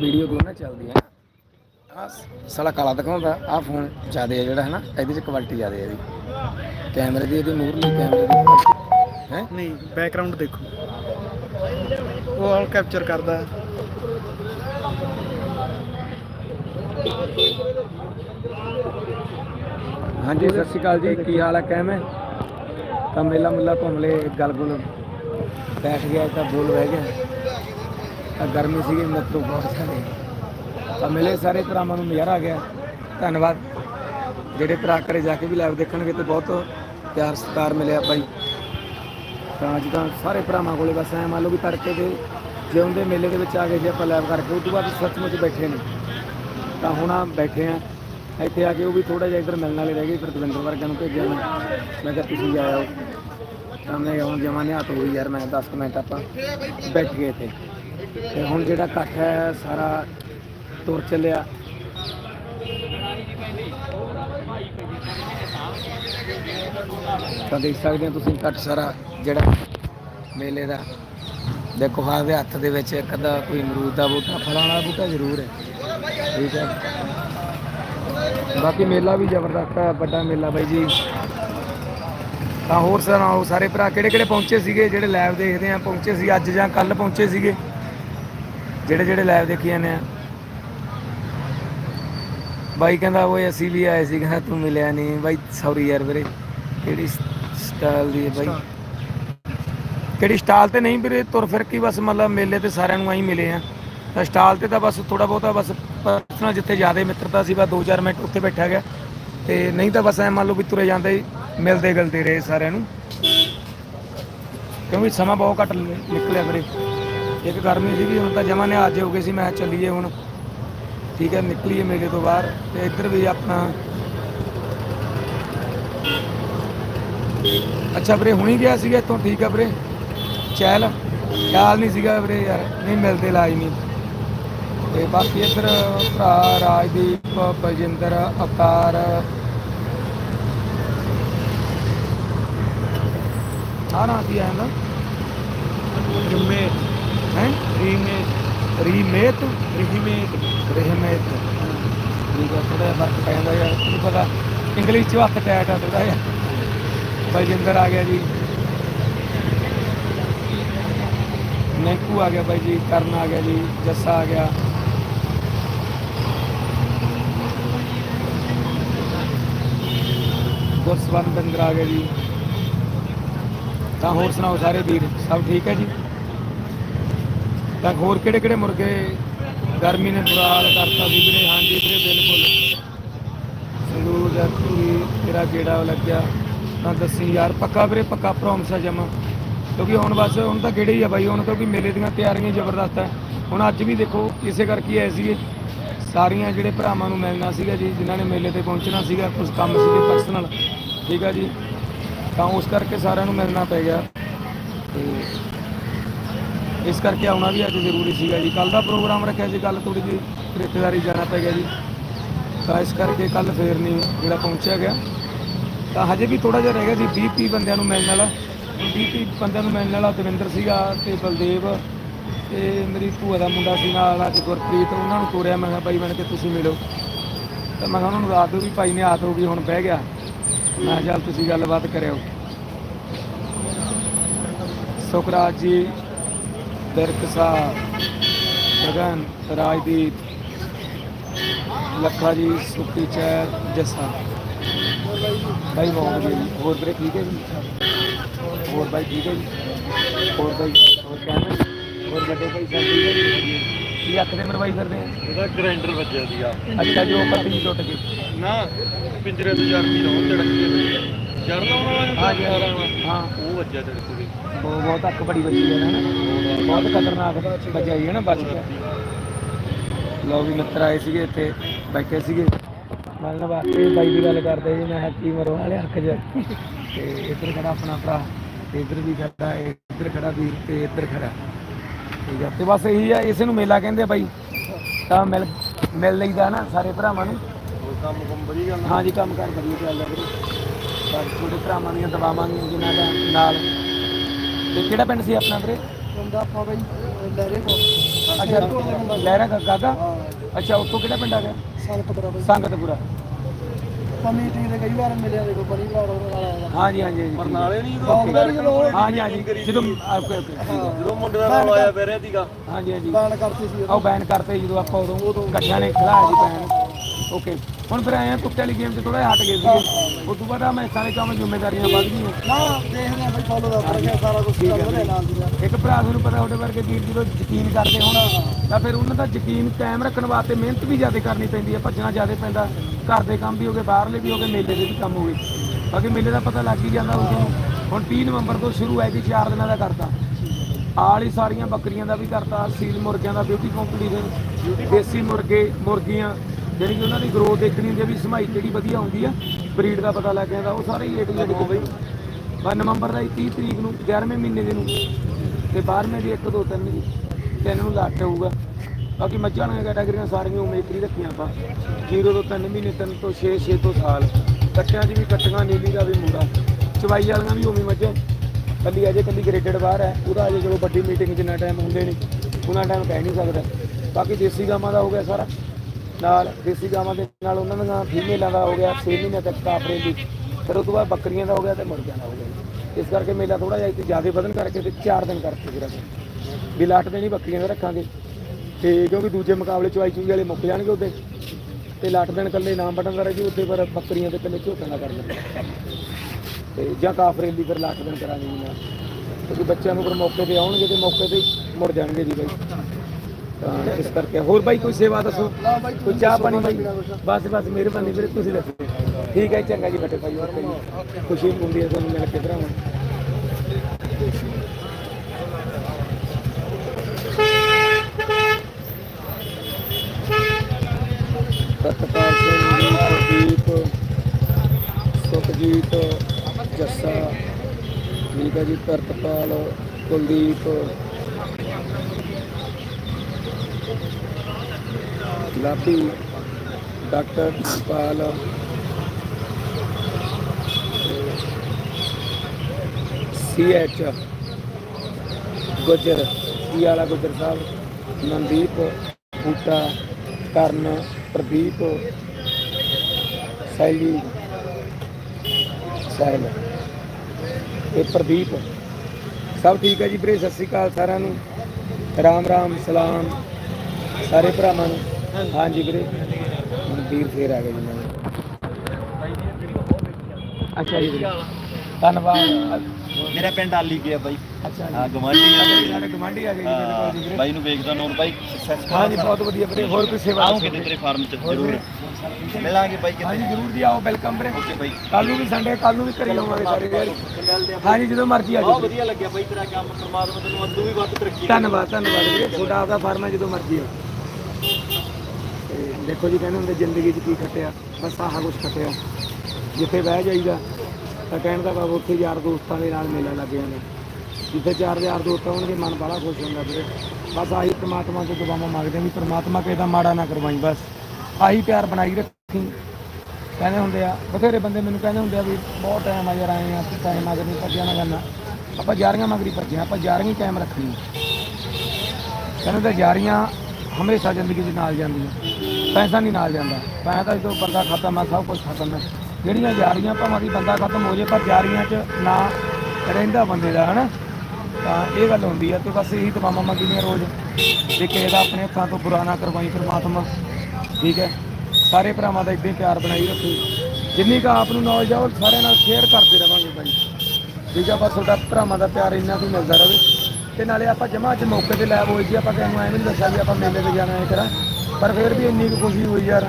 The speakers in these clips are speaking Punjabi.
ਵੀਡੀਓ ਦੋਨਾਂ ਚੱਲਦੀਆਂ ਆ ਸਾਲਾ ਕਾਲਾ ਦਿਖਾਉਂਦਾ ਆ ਫੋਨ ਜ਼ਿਆਦਾ ਹੈ ਜਿਹੜਾ ਹੈ ਨਾ ਇਹਦੇ ਚ ਕੁਆਲਿਟੀ ਜ਼ਿਆਦਾ ਹੈ ਇਹਦੀ। ਕੈਮਰੇ ਦੀ ਇਹਦੀ ਮੂਰਲੀ ਕੈਮਰੇ ਦੀ ਹੈ? ਨਹੀਂ ਬੈਕਗ੍ਰਾਉਂਡ ਦੇਖੋ। ਉਹ ਆਲ ਕੈਪਚਰ ਕਰਦਾ। ਹਾਂਜੀ ਸਤਿ ਸ਼੍ਰੀ ਅਕਾਲ ਜੀ। ਕੀ ਹਾਲ ਹੈ ਕਿਵੇਂ? ਤਾਂ ਮੇਲਾ ਮੁੱਲਾ ਘੁੰਮ ਲਏ ਗਲ ਗੁਲ ਬੈਠ ਗਿਆ ਤਾਂ ਬੋਲ ਬਹਿ ਗਿਆ। ਤਾਂ ਗਰਮੀ ਸੀਗੀ ਮਤਲਬ ਬਹੁਤ ਸਾਰੇ ਤਾਂ ਮਿਲੇ ਸਾਰੇ ਭਰਾਵਾਂ ਨੂੰ ਨਜ਼ਾਰਾ ਆ ਗਿਆ। ਧੰਨਵਾਦ। ਜਿਹੜੇ ਭਰਾ ਘਰੇ ਜਾ ਕੇ ਵੀ ਲਾਈਵ ਦੇਖਣਗੇ ਤੇ ਬਹੁਤ ਪਿਆਰ, ਸਤਿਕਾਰ ਮਿਲਿਆ ਭਾਈ ਤਾਂ ਅੱਜ ਤਾਂ ਸਾਰੇ ਭਰਾਵਾਂ ਕੋਲੇ ਬਸ ਐ ਮੰਨ ਲਓ ਵੀ ਤੜਕੇ ਦੇ ਜਿਉਂਦੇ ਮੇਲੇ ਦੇ ਵਿੱਚ ਆ ਗਏ ਜੇ ਆਪਾਂ ਲਾਈਵ ਕਰਕੇ ਉਸ ਤੋਂ ਬਾਅਦ ਸੱਚਮੁੱਚ ਬੈਠੇ ਨੇ। ਤਾਂ ਹੁਣ ਆ ਬੈਠੇ ਆ। ਇੱਥੇ ਆ ਕੇ ਉਹ ਵੀ ਥੋੜਾ ਜਿਹਾ ਇੱਧਰ ਮਿਲਣ ਵਾਲੇ ਰਹਿ ਗਏ, ਫਿਰ ਦਵਿੰਦਰ ਵਰਗਿਆਂ ਨੂੰ ਭੇਜਿਆ ਮੈਂ। ਮੈਂ ਕਿਹਾ ਤੁਸੀਂ ਜਾਇਓ ਤਾਂ ਮੈਂ ਹੁਣ ਜਮਾਂ ਨੇ ਹੱਥ ਹੋਈ ਯਾਰ, ਮੈਂ 10 ਮਿੰਟ ਆਪਾਂ ਬੈਠ ਗਏ ਇੱਥੇ। ਤੇ ਹੁਣ ਜਿਹੜਾ ਇਕੱਠ ਹੈ, ਸਾਰਾ ਤੁਰ ਚੱਲਿਆ। ਤਾਂ ਦੇਖ ਸਕਦੇ ਹੋ ਤੁਸੀਂ ਇਕੱਠ ਸਾਰਾ ਜਿਹੜਾ ਮੇਲੇ ਦਾ। ਦੇਖੋ ਹਾਂ ਦੇ ਹੱਥ ਦੇ ਵਿੱਚ ਇੱਕ ਅੱਧਾ ਕੋਈ ਅਮਰੂਦ ਦਾ ਬੂਟਾ, ਫਲਾਂ ਵਾਲਾ ਬੂਟਾ ਜ਼ਰੂਰ ਹੈ। ਠੀਕ ਹੈ। ਬਾਕੀ ਮੇਲਾ ਵੀ ਜ਼ਬਰਦਸਤ ਹੈ, ਵੱਡਾ ਮੇਲਾ ਬਾਈ ਜੀ। ਤਾਂ ਹੋਰ ਸੁਣਾਓ ਸਾਰੇ ਭਰਾ ਕਿਹੜੇ ਕਿਹੜੇ ਪਹੁੰਚੇ ਸੀਗੇ? ਜਿਹੜੇ ਲਾਈਵ ਦੇਖਦੇ ਆ, ਪਹੁੰਚੇ ਸੀ ਅੱਜ ਜਾਂ ਕੱਲ ਪਹੁੰਚੇ ਸੀਗੇ? ਜਿਹੜੇ ਜਿਹੜੇ ਲਾਈਵ ਦੇਖੀ ਜਾਂਦੇ ਆ। ਬਾਈ ਕਹਿੰਦਾ ਓਏ ਅਸੀਂ ਵੀ ਆਏ ਸੀ ਕਹਿੰਦਾ ਤੂੰ ਮਿਲਿਆ ਨਹੀਂ। ਬਾਈ ਸੌਰੀ ਯਾਰ ਵੀਰੇ ਕਿਹੜੀ ਸਟਾਈਲ ਦੀ ਹੈ ਬਾਈ? ਕਿਹੜੀ ਸਟਾਲ ਤੇ ਨਹੀਂ ਵੀਰੇ ਤੁਰ ਫਿਰ ਕੇ ਬਸ ਮਤਲਬ ਮੇਲੇ ਤੇ ਸਾਰਿਆਂ ਨੂੰ ਆਈ ਮਿਲੇ ਆ। ਤਾਂ ਸਟਾਲ ਤੇ ਤਾਂ ਬਸ ਥੋੜਾ ਬਹੁਤਾ ਬਸ ਪਰਸਨਲ ਜਿੱਥੇ ਜ਼ਿਆਦਾ ਮਿੱਤਰਤਾ ਸੀ ਬਸ 2-4 ਮਿੰਟ ਉੱਥੇ ਬੈਠਾ ਗਿਆ। ਤੇ ਨਹੀਂ ਤਾਂ ਬਸ ਐ ਮੰਨ ਲਓ ਵੀ ਤੁਰੇ ਜਾਂਦੇ ਮਿਲਦੇ ਗਲਦੇ ਰਹੇ ਸਾਰਿਆਂ ਨੂੰ। ਕਿਉਂਕਿ ਸਮਾਂ ਬਹੁਤ ਘੱਟ ਨਿਕਲਿਆ ਵੀਰੇ। ਇੱਕ ਗਰਮੀ ਸੀਗੀ, ਹੁਣ ਤਾਂ ਜਮਾਂ ਨੇ ਅੱਜ ਹੋ ਗਏ ਸੀ, ਮੈਂ ਕਿਹਾ ਚੱਲੀਏ ਹੁਣ। ਠੀਕ ਹੈ, ਨਿਕਲੀਏ ਮੇਲੇ ਤੋਂ ਬਾਹਰ ਤੇ ਇੱਧਰ ਵੀ ਆਪਣਾ। ਅੱਛਾ ਵੀਰੇ, ਹੁਣੀ ਗਿਆ ਸੀਗਾ ਇੱਥੋਂ, ਠੀਕ ਆ ਵੀਰੇ। ਚਹਿਲ ਖਿਆਲ ਨਹੀਂ ਸੀਗਾ ਵੀਰੇ ਯਾਰ, ਨਹੀਂ ਮਿਲਦੇ ਲਾਜ਼ਮੀ। ਤੇ ਬਾਕੀ ਇੱਧਰ ਭਰਾ ਰਾਜਦੀਪ, ਬਲਜਿੰਦਰ, ਅਵਤਾਰ। ਆ ਨਾ ਕੀ ਆਇਆ ਨਾ ਜੁਮੇ। ਹੈ? ਰੀਮੇ ਰੀਮੇਤ ਰੀਮੇ ਰਹਿਮਤ ਠੀਕ ਆ ਥੋੜਾ ਫ਼ਰਕ ਪੈ ਜਾਂਦਾ ਯਾਰ ਤੁਹਾਨੂੰ ਪਤਾ ਇੰਗਲਿਸ਼ ਚ ਹੱਥ ਟੈਟ ਆ ਥੋੜਾ ਜਿਹਾ। ਬਲਜਿੰਦਰ ਆ ਗਿਆ ਜੀ। ਨੈਕੂ ਆ ਗਿਆ ਬਾਈ ਜੀ ਕਰਨ ਆ ਗਿਆ ਜੀ ਜੱਸਾ ਆ ਗਿਆ। ਗੁਰਸਵੰਤ ਬੰਦਰ ਆ ਗਿਆ ਜੀ। ਤਾਂ ਹੋਰ ਸੁਣਾਓ ਸਾਰੇ ਵੀਰ ਸਭ ਠੀਕ ਹੈ ਜੀ? ਤਾਂ ਹੋਰ ਕਿਹੜੇ ਕਿਹੜੇ ਮੁਰਗੇ ਗਰਮੀ ਨੇ ਬੁਰਾ ਹਾਲ ਕਰਤਾ ਸੀ ਵੀਰੇ? ਹਾਂਜੀ ਵੀਰੇ, ਬਿਲਕੁਲ। ਸੰਗਰੂਰ ਦਾ ਪੂਰੀ ਤੇਰਾ ਗੇੜਾ ਲੱਗਿਆ। ਤਾਂ ਦੱਸੀ ਯਾਰ, ਪੱਕਾ ਵੀਰੇ, ਪੱਕਾ ਪ੍ਰੋਮਿਸ ਆ ਜਮਾ। ਕਿਉਂਕਿ ਹੁਣ ਬਸ ਹੁਣ ਤਾਂ ਗੇੜੇ ਹੀ ਆ ਬਾਈ, ਹੁਣ ਕਿਉਂਕਿ ਮੇਲੇ ਦੀਆਂ ਤਿਆਰੀਆਂ ਜ਼ਬਰਦਸਤ ਹੈ ਹੁਣ ਅੱਜ ਵੀ ਦੇਖੋ, ਇਸੇ ਕਰਕੇ ਆਏ ਸੀਗੇ। ਸਾਰੀਆਂ ਜਿਹੜੇ ਭਰਾਵਾਂ ਨੂੰ ਮਿਲਣਾ ਸੀਗਾ ਜੀ, ਜਿਨ੍ਹਾਂ ਨੇ ਮੇਲੇ ਤੇ ਪਹੁੰਚਣਾ ਸੀਗਾ ਕੁਝ ਕੰਮ ਸੀਗੇ ਪਰਸਨਲ ਠੀਕ ਆ ਜੀ? ਤਾਂ ਉਸ ਕਰਕੇ ਸਾਰਿਆਂ ਨੂੰ ਮਿਲਣਾ ਪੈ ਗਿਆ। ਇਸ ਕਰਕੇ ਆਉਣਾ ਵੀ ਅੱਜ ਜ਼ਰੂਰੀ ਸੀਗਾ ਜੀ। ਕੱਲ ਦਾ ਪ੍ਰੋਗਰਾਮ ਰੱਖਿਆ ਸੀ ਕੱਲ ਥੋੜੀ ਜਿਹੀ ਰਿਸ਼ਤੇਦਾਰੀ ਜਾਣਾ ਪੈ ਗਿਆ ਜੀ। ਤਾਂ ਇਸ ਕਰਕੇ ਕੱਲ ਫੇਰ ਨਹੀਂ ਜਿਹੜਾ ਪਹੁੰਚਿਆ ਗਿਆ। ਤਾਂ ਹਜੇ ਵੀ ਥੋੜਾ ਜਿਹਾ ਰਹਿ ਗਿਆ ਸੀ 20 30 ਬੰਦਿਆਂ ਨੂੰ ਮਿਲਣ ਵਾਲਾ। 20 30 ਬੰਦਿਆਂ ਨੂੰ ਮਿਲਣ ਵਾਲਾ ਦਵਿੰਦਰ ਸੀਗਾ ਤੇ ਬਲਦੇਵ ਤੇ ਮੇਰੀ ਭੂਆ ਦਾ ਮੁੰਡਾ ਸੀ ਨਾਲ ਅੱਜ ਗੁਰਪ੍ਰੀਤ, ਉਹਨਾਂ ਨੂੰ ਤੋਰਿਆ। ਮੈਂ ਕਿਹਾ ਭਾਈ ਬਣ ਕੇ ਤੁਸੀਂ ਮਿਲੋ। ਤਾਂ ਮੈਂ ਕਿਹਾ ਉਹਨਾਂ ਨੂੰ ਰਾਤ ਨੂੰ ਵੀ ਭਾਈ ਨੇ ਆਤ ਹੋ ਗਈ, ਹੁਣ ਬਹਿ ਗਿਆ। ਮੈਂ ਕਿਹਾ ਚੱਲ ਤੁਸੀਂ ਗੱਲਬਾਤ ਕਰਿਓ। ਸੁਖਰਾਜ ਜੀ ਦਰਕਸਾ ਗਗਨ ਰਾਜਦੀਪ ਲੱਖਾ ਜੀ ਸੁੱਕੀ ਚੈਰ ਜੱਸਾ। ਬਾਈ ਬਹੁਤ ਵਧੀਆ ਜੀ। ਹੋਰ ਵੀਰੇ ਠੀਕ ਹੈ ਜੀ? ਹੋਰ ਬਾਈ ਠੀਕ ਹੈ ਜੀ? ਹੋਰ ਬਾਈ ਹੋਰ ਕਹਿੰਦੇ ਹੋਰ ਵੱਡੇ ਭਾਈ ਸਾਹਿਬ ਠੀਕ ਹੈ ਜੀ? ਕੀ ਹੱਥ ਦੇ ਮਰਵਾਈ ਕਰਦੇ ਆ? ਇਹਦਾ ਗ੍ਰਾਈਂਡਰ ਵੱਜਿਆ ਸੀਗਾ। ਅੱਛਾ ਜੋ ਪੱਤੀ ਟੁੱਟ ਗਈ। ਨਾ ਪਿੰਜਰੇ ਤੋਂ ਜਰਮੀ ਨੂੰ ਧੜਕ ਕੇ ਚੜਦਾ ਉਹਨਾਂ ਵਾਲਾ ਹਾਂ। ਉਹ ਵੱਜਿਆ ਧੜਕ ਕੇ ਬਹੁਤ ਬਹੁਤ ਬੜੀ ਵੱਜੀ ਹੈ ਨਾ। ਬਹੁਤ ਖਤਰਨਾਕ ਵਜਾਈ ਹੈ ਨਾ, ਬਚ ਗਿਆ। ਲੋ ਵੀ ਮਿੱਤਰ ਆਏ ਸੀਗੇ ਇੱਥੇ, ਬੈਠੇ ਸੀਗੇ। ਮਿਲਣ ਵਾਸਤੇ ਬਾਈ ਦੀ ਗੱਲ ਕਰਦੇ ਜੀ ਮੈਂ ਹੈਪੀ ਮਰਵਾ ਲਿਆ ਅੱਖ ਚ। ਤੇ ਇੱਧਰ ਖੜਾ ਆਪਣਾ ਭਰਾ, ਤੇ ਇੱਧਰ ਵੀ ਖੜਾ, ਇੱਧਰ ਖੜਾ ਵੀਰ, ਤੇ ਇੱਧਰ ਖੜਾ। ਠੀਕ ਹੈ ਤੇ ਬਸ ਇਹੀ ਆ, ਇਸੇ ਨੂੰ ਮੇਲਾ ਕਹਿੰਦੇ ਆ ਬਾਈ। ਤਾਂ ਮਿਲ ਮਿਲ ਲਈਦਾ ਨਾ ਸਾਰੇ ਭਰਾਵਾਂ ਨੂੰ। ਕੰਮ ਕੰਮ ਵਧੀਆ ਗੱਲ ਹਾਂਜੀ, ਕੰਮ ਕਰ ਵਧੀਆ ਚੱਲ ਰਿਹਾ ਵੀਰੇ ਬਸ ਭਰਾਵਾਂ ਦੀਆਂ ਦਵਾਵਾਂ ਦੀਆਂ ਜਿਨ੍ਹਾਂ ਦਾ ਨਾਲ ਤੇ ਕਿਹੜਾ ਪਿੰਡ ਸੀ ਆਪਣਾ ਵੀਰੇ? ਆਪਾਂ ਬਈ ਲਹਿਰੇ ਕੋ ਅੱਛਾ ਲਹਿਰਾ ਗਾਗਾ? ਅੱਛਾ ਉੱਥੋਂ ਕਿਹੜਾ ਪਿੰਡ ਆ ਗਿਆ? ਸੰਗਤਪੁਰਾ ਸੰਗਤਪੁਰਾ। ਆਪਾਂ ਮੀਟਿੰਗ ਤੇ ਕਈ ਵਾਰ ਮਿਲਿਆ ਦੇਖੋ ਬੜੀ ਵਾਰ ਉਹਨਾਂ ਨਾਲ ਹਾਂਜੀ ਹਾਂਜੀ ਹਾਂਜੀ। ਬਰਨਾਲੇ ਨਹੀਂ ਉਹ ਹਾਂਜੀ ਹਾਂਜੀ। ਜਦੋਂ ਓਕੇ ਓਕੇ। ਜਦੋਂ ਮੁੰਡੇ ਦਾ ਰੌਲਾ ਆਇਆ ਪੈ ਰਿਹਾ ਸੀਗਾ। ਹਾਂਜੀ ਹਾਂਜੀ। ਬਾਣ ਕਰਤੀ ਸੀ ਉਹ ਬੈਨ ਕਰਤੇ ਜਦੋਂ ਆਪਾਂ ਉਦੋਂ ਇਕੱਠਿਆਂ ਨੇ ਖੜਾਇਆ ਜੀ ਬੈਨ ਓਕੇ। ਹੁਣ ਫਿਰ ਆਏ ਆ ਕੁੱਤੇ ਵਾਲੀ ਗੇਮ 'ਚ ਥੋੜਾ ਹਟ ਗਏ ਸੀਗੇ। ਉਸ ਤੋਂ ਬਾਅਦ ਆ ਮੈਸਾਂ ਦੇ ਕੰਮ ਜ਼ਿੰਮੇਵਾਰੀਆਂ ਵੱਧ ਗਈਆਂ। ਨਾ ਦੇਖਦੇ ਆ ਬਈ ਫੋਲੋ ਦਾ ਕਰਾਂਗੇ ਸਾਰਾ ਕੁਝ ਦੀ ਨਾਲ। ਇੱਕ ਭਰਾ ਤੁਹਾਨੂੰ ਪਤਾ ਉਹਦੇ ਵਰਗੇ ਵੀਰ ਜਦੋਂ ਯਕੀਨ ਕਰਦੇ ਹੁਣ ਤਾਂ ਫਿਰ ਉਹਨਾਂ ਦਾ ਯਕੀਨ ਕਾਇਮ ਰੱਖਣ ਵਾਸਤੇ ਮਿਹਨਤ ਵੀ ਜ਼ਿਆਦਾ ਕਰਨੀ ਪੈਂਦੀ ਹੈ ਭੱਜਣਾ ਜ਼ਿਆਦਾ ਪੈਂਦਾ। ਘਰ ਦੇ ਕੰਮ ਵੀ ਹੋ ਗਏ ਬਾਹਰਲੇ ਵੀ ਹੋ ਗਏ ਮੇਲੇ ਦੇ ਵੀ ਕੰਮ ਹੋ ਗਏ। ਬਾਕੀ ਮੇਲੇ ਦਾ ਪਤਾ ਲੱਗ ਹੀ ਜਾਂਦਾ ਨੂੰ ਹੁਣ 30 ਨਵੰਬਰ ਤੋਂ ਸ਼ੁਰੂ ਹੈ ਜੀ 4 ਦਿਨਾਂ ਦਾ ਕਰਤਾ। ਆਲ ਹੀ ਸਾਰੀਆਂ ਬੱਕਰੀਆਂ ਦਾ ਵੀ ਕਰਤਾ ਸੀਲ ਮੁਰਗਿਆਂ ਦਾ ਬਿਊਟੀ ਕੰਪੀਟੀਸ਼ਨ ਦੇਸੀ ਮੁਰਗੇ ਮੁਰਗੀਆਂ ਜਿਹੜੀ ਕਿ ਉਹਨਾਂ ਦੀ ਗਰੋਥ ਦੇਖਣੀ ਹੁੰਦੀ ਹੈ ਵੀ ਸਮਾਈ ਕਿਹੜੀ ਵਧੀਆ ਹੁੰਦੀ ਆ। ਬਰੀਡ ਦਾ ਪਤਾ ਲੱਗ ਜਾਂਦਾ ਉਹ ਸਾਰੇ ਏ ਟੂ ਜ਼ੈਡ ਬਈ ਬਾ ਨਵੰਬਰ ਦਾ 30 ਤਰੀਕ ਨੂੰ 11ਵੇਂ ਮਹੀਨੇ ਦੇ ਨੂੰ ਤੇ 12ਵੇਂ ਦੀ 1 2 3 ਦੀ ਤਿੰਨ ਨੂੰ ਲੱਟ ਹੋਊਗਾ ਬਾਕੀ ਮੱਝਾਂ ਦੀਆਂ ਕੈਟਾਗਰੀਆਂ ਸਾਰੀਆਂ ਉਮੇ ਕਰੀ ਰੱਖੀਆਂ ਆਪਾਂ। 0 ਤੋਂ 3 ਮਹੀਨੇ 3 ਤੋਂ 6 6 ਤੋਂ ਸਾਲ। ਕੱਟਿਆਂ 'ਚ ਵੀ ਕੱਟੀਆਂ, ਨੀਲੀ ਦਾ ਵੀ ਮੁੰਡਾ। ਚਵਾਈ ਵਾਲੀਆਂ ਵੀ ਉਵੇਂ ਮੱਝਾਂ। ਕੱਲੀ ਅਜੇ ਕੱਲੀ ਗ੍ਰੇਡਡ ਬਾਹਰ ਹੈ। ਉਹਦਾ ਅਜੇ ਚਲੋ ਵੱਡੀ ਮੀਟਿੰਗ ਜਿੰਨਾ ਟਾਈਮ ਹੁੰਦੇ ਨੇ ਉਹਨਾਂ ਟਾਈਮ ਕਹਿ ਨਹੀਂ ਸਕਦਾ। ਬਾਕੀ ਦੇਸੀ ਗਾਵਾਂ ਦਾ ਹੋ ਗਿਆ ਸਾਰਾ। ਨਾਲ ਦੇਸੀ ਗਾਵਾਂ ਦੇ ਨਾਲ ਉਹਨਾਂ ਦਾ ਫੀਮੇਲਾਂ ਦਾ ਹੋ ਗਿਆ 6 ਮਹੀਨੇ ਤੱਕ ਕਾਫਰੇ ਦੀ ਫਿਰ ਉਸ ਤੋਂ ਬਾਅਦ ਬੱਕਰੀਆਂ ਦਾ ਹੋ ਗਿਆ ਤੇ ਮੁਰਗਿਆਂ ਦਾ ਹੋ ਗਿਆ। ਇਸ ਕਰਕੇ ਮੇਲਾ ਥੋੜਾ ਜਿਹਾ ਇੱਥੇ ਜ਼ਿਆਦਾ ਵਧਣ ਕਰਕੇ ਤੇ 4 ਦਿਨ ਕਰਕੇ ਫਿਰ ਅਸੀਂ ਵੀ ਲੱਟ ਦੇਣੀ ਬੱਕਰੀਆਂ ਦਾ ਰੱਖਾਂਗੇ। ਤੇ ਕਿਉਂਕਿ ਦੂਜੇ ਮੁਕਾਬਲੇ ਚਵਾਈ ਚੂਈ ਵਾਲੇ ਮੁੱਕ ਜਾਣਗੇ ਉਹਦੇ। ਤੇ ਲੱਟ ਦਿਨ ਇਕੱਲੇ ਨਾਮ ਬਟਨ ਦਾ ਰਹਿ ਜੂ ਉੱਤੇ ਪਰ ਬੱਕਰੀਆਂ ਤੇ ਇਕੱਲੇ ਝੋਟਾਂ ਦਾ ਕਰ ਦਿੰਦੇ ਤੇ ਜਾਂ ਕਾਫਰੇ ਦੀ ਫਿਰ ਲੱਟ ਦਿਨ ਕਰਾਂਗੇ ਜੀ ਨਾਲ। ਕਿਉਂਕਿ ਬੱਚਿਆਂ ਨੂੰ ਫਿਰ ਮੌਕੇ ਤੇ ਆਉਣਗੇ ਤੇ ਮੌਕੇ ਤੇ ਮੁੜ ਜਾਣਗੇ ਜੀ ਬਾਈ। ਤਾਂ ਇਸ ਕਰਕੇ ਹੋਰ ਬਾਈ ਕੋਈ ਸੇਵਾ ਦੱਸੋ? ਕੋਈ ਚਾਹ ਪਾਣੀ ਬਾਈ? ਬਸ ਬਸ ਮਿਹਰਬਾਨੀ ਵੀਰੇ ਤੁਸੀਂ ਦੱਸੋ। ਠੀਕ ਹੈ ਚੰਗਾ ਜੀ ਬੇਟੇ ਭਾਈ ਓਕੇ ਜੀ ਖੁਸ਼ੀ ਹੁੰਦੀ ਹੈ ਤੁਹਾਨੂੰ ਮਿਲ ਕੇ ਭਰਾਵਾਂ। ਸਤਪਾਲ ਸਿੰਘ ਪ੍ਰਦੀਪ ਸੁਖਜੀਤ ਜੱਸਾ ਠੀਕ ਹੈ ਜੀ ਤਰਤਪਾਲ Kuldeep. ਲਾਪੀ doctor Pal. C H Gujar ਕੀ ਵਾਲਾ ਗੁਜਰ ਸਾਹਿਬ, ਮਨਦੀਪ, ਬੂਟਾ, ਕਰਨ, ਪ੍ਰਦੀਪ, ਸੈਲੀ ਸੈਲ ਤੇ ਪ੍ਰਦੀਪ। ਸਭ ਠੀਕ ਹੈ ਜੀ ਵੀਰੇ, ਸਤਿ ਸ੍ਰੀ ਅਕਾਲ ਸਾਰਿਆਂ ਨੂੰ। ਰਾਮ ਰਾਮ, ਸਲਾਮ, ਸਾਰੇ ਭਰਾਵਾਂ ਨੂੰ। ਹਾਂਜੀ ਵੀਰੇ। ਹੁਣ ਵੀਰ ਫੇਰ ਆ ਗਏ ਜੀ ਨਵੇਂ। ਅੱਛਾ ਜੀ ਵੀਰੇ। ਧੰਨਵਾਦ। ਮੇਰਾ ਪਿੰਡ ਆਲੀ ਗਿਆ ਬਾਈ। ਅੱਛਾ ਹਾਂ ਜੀ ਗਵਾਂਢੀ ਆ ਸਾਡੇ ਗਵਾਂਢੀ ਆ ਗਏ ਜੀ ਵੀਰੇ। ਬਾਈ ਨੂੰ ਵੇਖਦਾ ਨੂਰ ਬਾਈ। ਸਕਸੈਸ ਹਾਂਜੀ ਬਹੁਤ ਵਧੀਆ ਵੀਰੇ। ਹੋਰ ਕੋਈ ਸੇਵਾ ਆਉਂ ਦੱਸੋ ਕਿਤੇ ਤੇਰੇ ਫਾਰਮ ਚ ਹੋਰ ਜ਼ਰੂਰ। ਵੀਰੇ? ਮਿਲਾਂਗੇ ਬਾਈ ਹਾਂਜੀ ਕਿਤੇ ਜ਼ਰੂਰ ਜੀ ਆਓ ਵੈਲਕਮ ਵੀਰੇ। ਓਕੇ ਬਾਈ। ਕੱਲ ਨੂੰ ਵੀ ਸੰਡੇ ਕੱਲ ਨੂੰ ਵੀ ਘਰੇ ਆਵਾਂਗੇ ਸਾਰੇ ਵੀਰੇ। ਹਾਂਜੀ ਜਦੋਂ ਮਰਜ਼ੀ ਆ ਜਾਓ ਬਹੁਤ ਵਧੀਆ ਲੱਗਿਆ ਬਾਈ ਤੇਰਾ ਕੰਮ। ਪਰਮਾਤਮਾ ਤੈਨੂੰ ਅੱਧੂ ਵੀ ਵੱਧ ਤਰੱਕੀ ਧੰਨਵਾਦ ਧੰਨਵਾਦ ਵੀਰੇ। ਤੁਹਾਡਾ ਆਪਦਾ ਫਾਰਮ ਹੈ ਜਦੋਂ ਮਰਜ਼ੀ ਆ। ਦੇਖੋ ਜੀ ਕਹਿੰਦੇ ਹੁੰਦੇ ਜ਼ਿੰਦਗੀ 'ਚ ਕੀ ਖੱਟਿਆ? ਬਸ ਆਹ ਕੁਛ ਖੱਟਿਆ। ਜਿੱਥੇ ਬਹਿ ਜਾਈਦਾ ਤਾਂ ਕਹਿਣ ਦਾ ਬਾਬਾ ਉੱਥੇ ਯਾਰ ਦੋਸਤਾਂ ਦੇ ਨਾਲ ਮੇਲਾ ਲੱਗ ਜਾਂਦਾ ਜਿੱਥੇ ਚਾਰ ਯਾਰ ਦੋਸਤ ਆਉਣਗੇ ਮਨ ਬੜਾ ਖੁਸ਼ ਹੁੰਦਾ ਵੀਰੇ। ਬਸ ਆਹੀ ਪ੍ਰਮਾਤਮਾ ਤੋਂ ਦੁਆਵਾਂ ਮੰਗਦੇ ਵੀ ਪ੍ਰਮਾਤਮਾ ਕਿਸੇ ਦਾ ਮਾੜਾ ਨਾ ਕਰਵਾਈ ਬਸ। ਆਹੀ ਪਿਆਰ ਬਣਾਈ ਰੱਖੀ। ਕਹਿੰਦੇ ਹੁੰਦੇ ਆ ਬਥੇਰੇ ਬੰਦੇ ਮੈਨੂੰ ਕਹਿੰਦੇ ਹੁੰਦੇ ਆ ਵੀ ਬਹੁਤ ਟਾਈਮ ਆ ਯਾਰ ਆਏ ਆ ਟਾਈਮ ਮਗਰ ਨਹੀਂ ਭੱਜਿਆ ਨਾ ਕਰਨਾ। ਆਪਾਂ ਜਾਰੀਆਂ ਮਗਰੀ ਭੱਜੇ ਹਾਂ, ਆਪਾਂ ਜਾਰੀਆਂ ਕਾਇਮ ਰੱਖਣੀ ਕਹਿੰਦੇ ਤਾਂ ਜਾਰੀਆਂ ਹਮੇਸ਼ਾ ਜ਼ਿੰਦਗੀ ਦੇ ਨਾਲ ਜਾਂਦੀਆਂ ਪੈਸਾ ਨਹੀਂ ਨਾਲ ਜਾਂਦਾ। ਪੈਸਾ ਤਾਂ ਜਦੋਂ ਬੰਦਾ ਖਤਮ ਹੈ ਸਭ ਕੁਝ ਖਤਮ ਹੈ ਜਿਹੜੀਆਂ ਯਾਰੀਆਂ ਭਾਵੇਂ ਦੀ ਬੰਦਾ ਖਤਮ ਹੋ ਜੇ ਪਰ ਜਾਰੀਆਂ 'ਚ ਨਾ ਰਹਿੰਦਾ ਬੰਦੇ ਦਾ, ਹਨਾ? ਤਾਂ ਇਹ ਗੱਲ ਹੁੰਦੀ ਹੈ ਤੇ ਬਸ ਇਹੀ ਤਮਾਮਾਂ ਮੰਗਦੀਆਂ ਰੋਜ਼। ਵੀ ਕਿਸੇ ਦਾ ਆਪਣੇ ਹੱਥਾਂ ਤੋਂ ਬੁਰਾ ਨਾ ਕਰਵਾਈ ਪ੍ਰਮਾਤਮਾ। ਠੀਕ ਹੈ ਸਾਰੇ ਭਰਾਵਾਂ ਦਾ ਇਦਾਂ ਹੀ ਪਿਆਰ ਬਣਾਈ ਰੱਖੋ। ਜਿੰਨੀ ਕੁ ਆਪ ਨੂੰ ਨੌਲੇਜ ਆ, ਉਹ ਸਾਰਿਆਂ ਨਾਲ ਸ਼ੇਅਰ ਕਰਦੇ ਰਵਾਂਗੇ ਭਾਈ ਠੀਕ ਆ? ਬਸ ਤੁਹਾਡਾ ਭਰਾਵਾਂ ਦਾ ਪਿਆਰ ਇੰਨਾ ਕੁ ਮਿਲਦਾ ਰਹੇ। ਤੇ ਨਾਲੇ ਆਪਾਂ ਜਮਾ ਅੱਜ ਮੌਕੇ ਤੇ ਲੈਬ ਹੋਈ ਜੀ ਆਪਾਂ ਤੁਹਾਨੂੰ ਐਵੇਂ ਨਹੀਂ ਦੱਸਿਆ ਵੀ ਆਪਾਂ ਮੇਲੇ ਤੇ ਜਾਣਾ ਹੈ ਕਰਾਂ, ਪਰ ਫਿਰ ਵੀ ਇੰਨੀ ਕੁ ਖੁਸ਼ੀ ਹੋਈ ਯਾਰ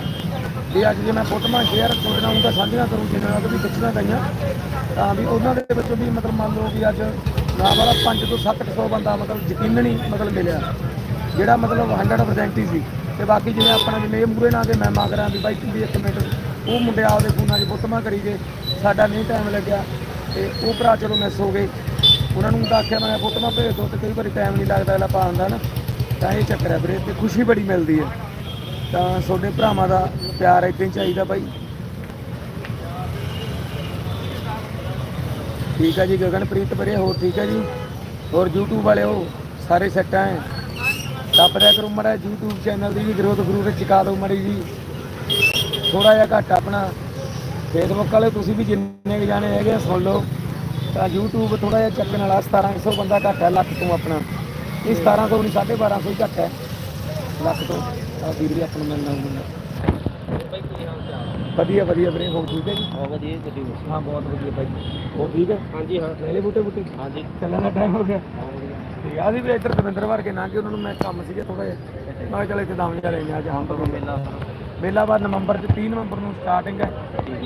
ਵੀ ਅੱਜ ਜੇ ਮੈਂ ਫੋਟੋਆਂ ਸ਼ੇਅਰ ਤੁਹਾਡੇ ਨਾਲ ਹੁੰਦਾ, ਸਾਂਝੀਆਂ ਕਰੂੰ ਜਿਨ੍ਹਾਂ ਨਾਲ ਵੀ ਖਿੱਚੀਆਂ ਗਈਆਂ ਤਾਂ ਵੀ ਉਹਨਾਂ ਦੇ ਵਿੱਚੋਂ ਵੀ ਮਤਲਬ ਮੰਨ ਲਓ ਵੀ ਅੱਜ ਨਾ ਵਾਲਾ 5 ਤੋਂ 700 ਬੰਦਾ ਮਤਲਬ ਯਕੀਨਨ ਹੀ ਮਤਲਬ ਮਿਲਿਆ, ਜਿਹੜਾ ਮਤਲਬ 100% ਹੀ ਸੀ। ਤੇ ਬਾਕੀ ਜਿਵੇਂ ਆਪਣਾ ਜਿਵੇਂ ਇਹ ਮੂਰੇ ਨਾਲ ਦੇ ਮੈਂ ਮੰਗ ਰਿਹਾ ਵੀ ਬਾਈ ਵੀ ਇੱਕ ਮਿੰਟ, ਉਹ ਮੁੰਡੇ ਆਪਦੇ ਫੋਨਾਂ 'ਚ ਫੋਟੋਆਂ ਕਰੀ ਗਏ ਸਾਡਾ ਨਹੀਂ ਟਾਈਮ ਲੱਗਿਆ, ਤੇ ਉਹ ਭਰਾ ਚਲੋ ਮਿਸ ਹੋ ਗਏ। ਉਹਨਾਂ ਨੂੰ ਤਾਂ ਆਖਿਆ ਮੈਂ ਫੋਟੋਆਂ ਭੇਜ ਦੋ ਤੇ ਕਈ ਵਾਰੀ ਟਾਈਮ ਨਹੀਂ ਲੱਗਦਾ ਅਗਲਾ ਪਾਉਣ ਦਾ ਨਾ। ਤਾਂ ਇਹ ਚੱਕਰ ਹੈ ਵੀਰੇ ਤੇ ਖੁਸ਼ੀ ਬੜੀ ਮਿਲਦੀ ਹੈ। ਤਾਂ ਤੁਹਾਡੇ ਭਰਾਵਾਂ ਦਾ ਪਿਆਰ ਇਦਾਂ ਹੀ ਚਾਹੀਦਾ ਬਾਈ। ਠੀਕ ਹੈ ਜੀ ਗਗਨਪ੍ਰੀਤ ਵੀਰੇ ਹੋਰ ਠੀਕ ਹੈ ਜੀ? ਹੋਰ YouTube ਵਾਲਿਓ ਸਾਰੇ ਸੈੱਟਾਂ ਹੈ। ਟੱਪ ਦਿਆ ਕਰੋ ਮੜਾ YouTube ਚੈਨਲ ਦੀ ਵੀ ਗਰੋਥ ਗਰੂਥ ਚਕਾ ਦਿਓ ਮੜੀ ਜੀ। ਥੋੜਾ ਜਿਹਾ ਘੱਟ ਆਪਣਾ। ਫੇਸਬੁੱਕ ਵਾਲੇ ਤੁਸੀਂ ਵੀ ਜਿੰਨੇ ਕੁ ਜਾਣੇ ਹੈਗੇ ਆ, ਸੁਣ ਲਓ। ਤਾਂ YouTube ਥੋੜਾ ਜਿਹਾ ਚੱਕਣ ਵਾਲਾ 1700 ਬੰਦਾ ਘੱਟ ਹੈ ਲੱਖ ਤੋਂ ਆਪਣਾ। ਇਹ 1700 ਨਹੀਂ 1250 ਹੀ ਘੱਟ ਹੈ। ਲੱਖ ਤੋਂ। ਆ ਵੀਰ ਆਪਾਂ ਨੂੰ ਮਿਲਣਾ ਹੁੰਦਾ ਵਧੀਆ ਵਧੀਆ ਵੀਰੇ ਹੋ ਠੀਕ ਹੈ ਜੀ? ਬਹੁਤ ਵਧੀਆ ਗੱਡੀ ਹਾਂ ਬਹੁਤ ਵਧੀਆ ਭਾਈ ਹੋ ਠੀਕ ਹੈ? ਹਾਂਜੀ ਹਾਂ। ਲੈ ਲੈ ਬੂਟੇ ਬੂਟੇ? ਹਾਂਜੀ ਚੱਲਣ ਦਾ ਟਾਈਮ ਹੋ ਗਿਆ। ਠੀਕ ਆ ਅਸੀਂ ਵੀ ਇੱਧਰ ਦਵਿੰਦਰ ਵਰ ਕੇ ਨਾ ਕਿ ਉਹਨਾਂ ਨੂੰ ਮੈਂ ਕੰਮ ਸੀਗਾ ਥੋੜਾ ਜਿਹਾ। ਮੈਂ ਚੱਲ ਇੱਥੇ ਦਮ ਜਿਹਾ ਲੈਣੇ ਅੱਜ ਹਾਂ ਤੋਂ ਮੇਲਾ ਮੇਲਾ ਬਾਅਦ ਨਵੰਬਰ ਚ 30 ਨਵੰਬਰ ਨੂੰ ਸਟਾਰਟਿੰਗ ਹੈ।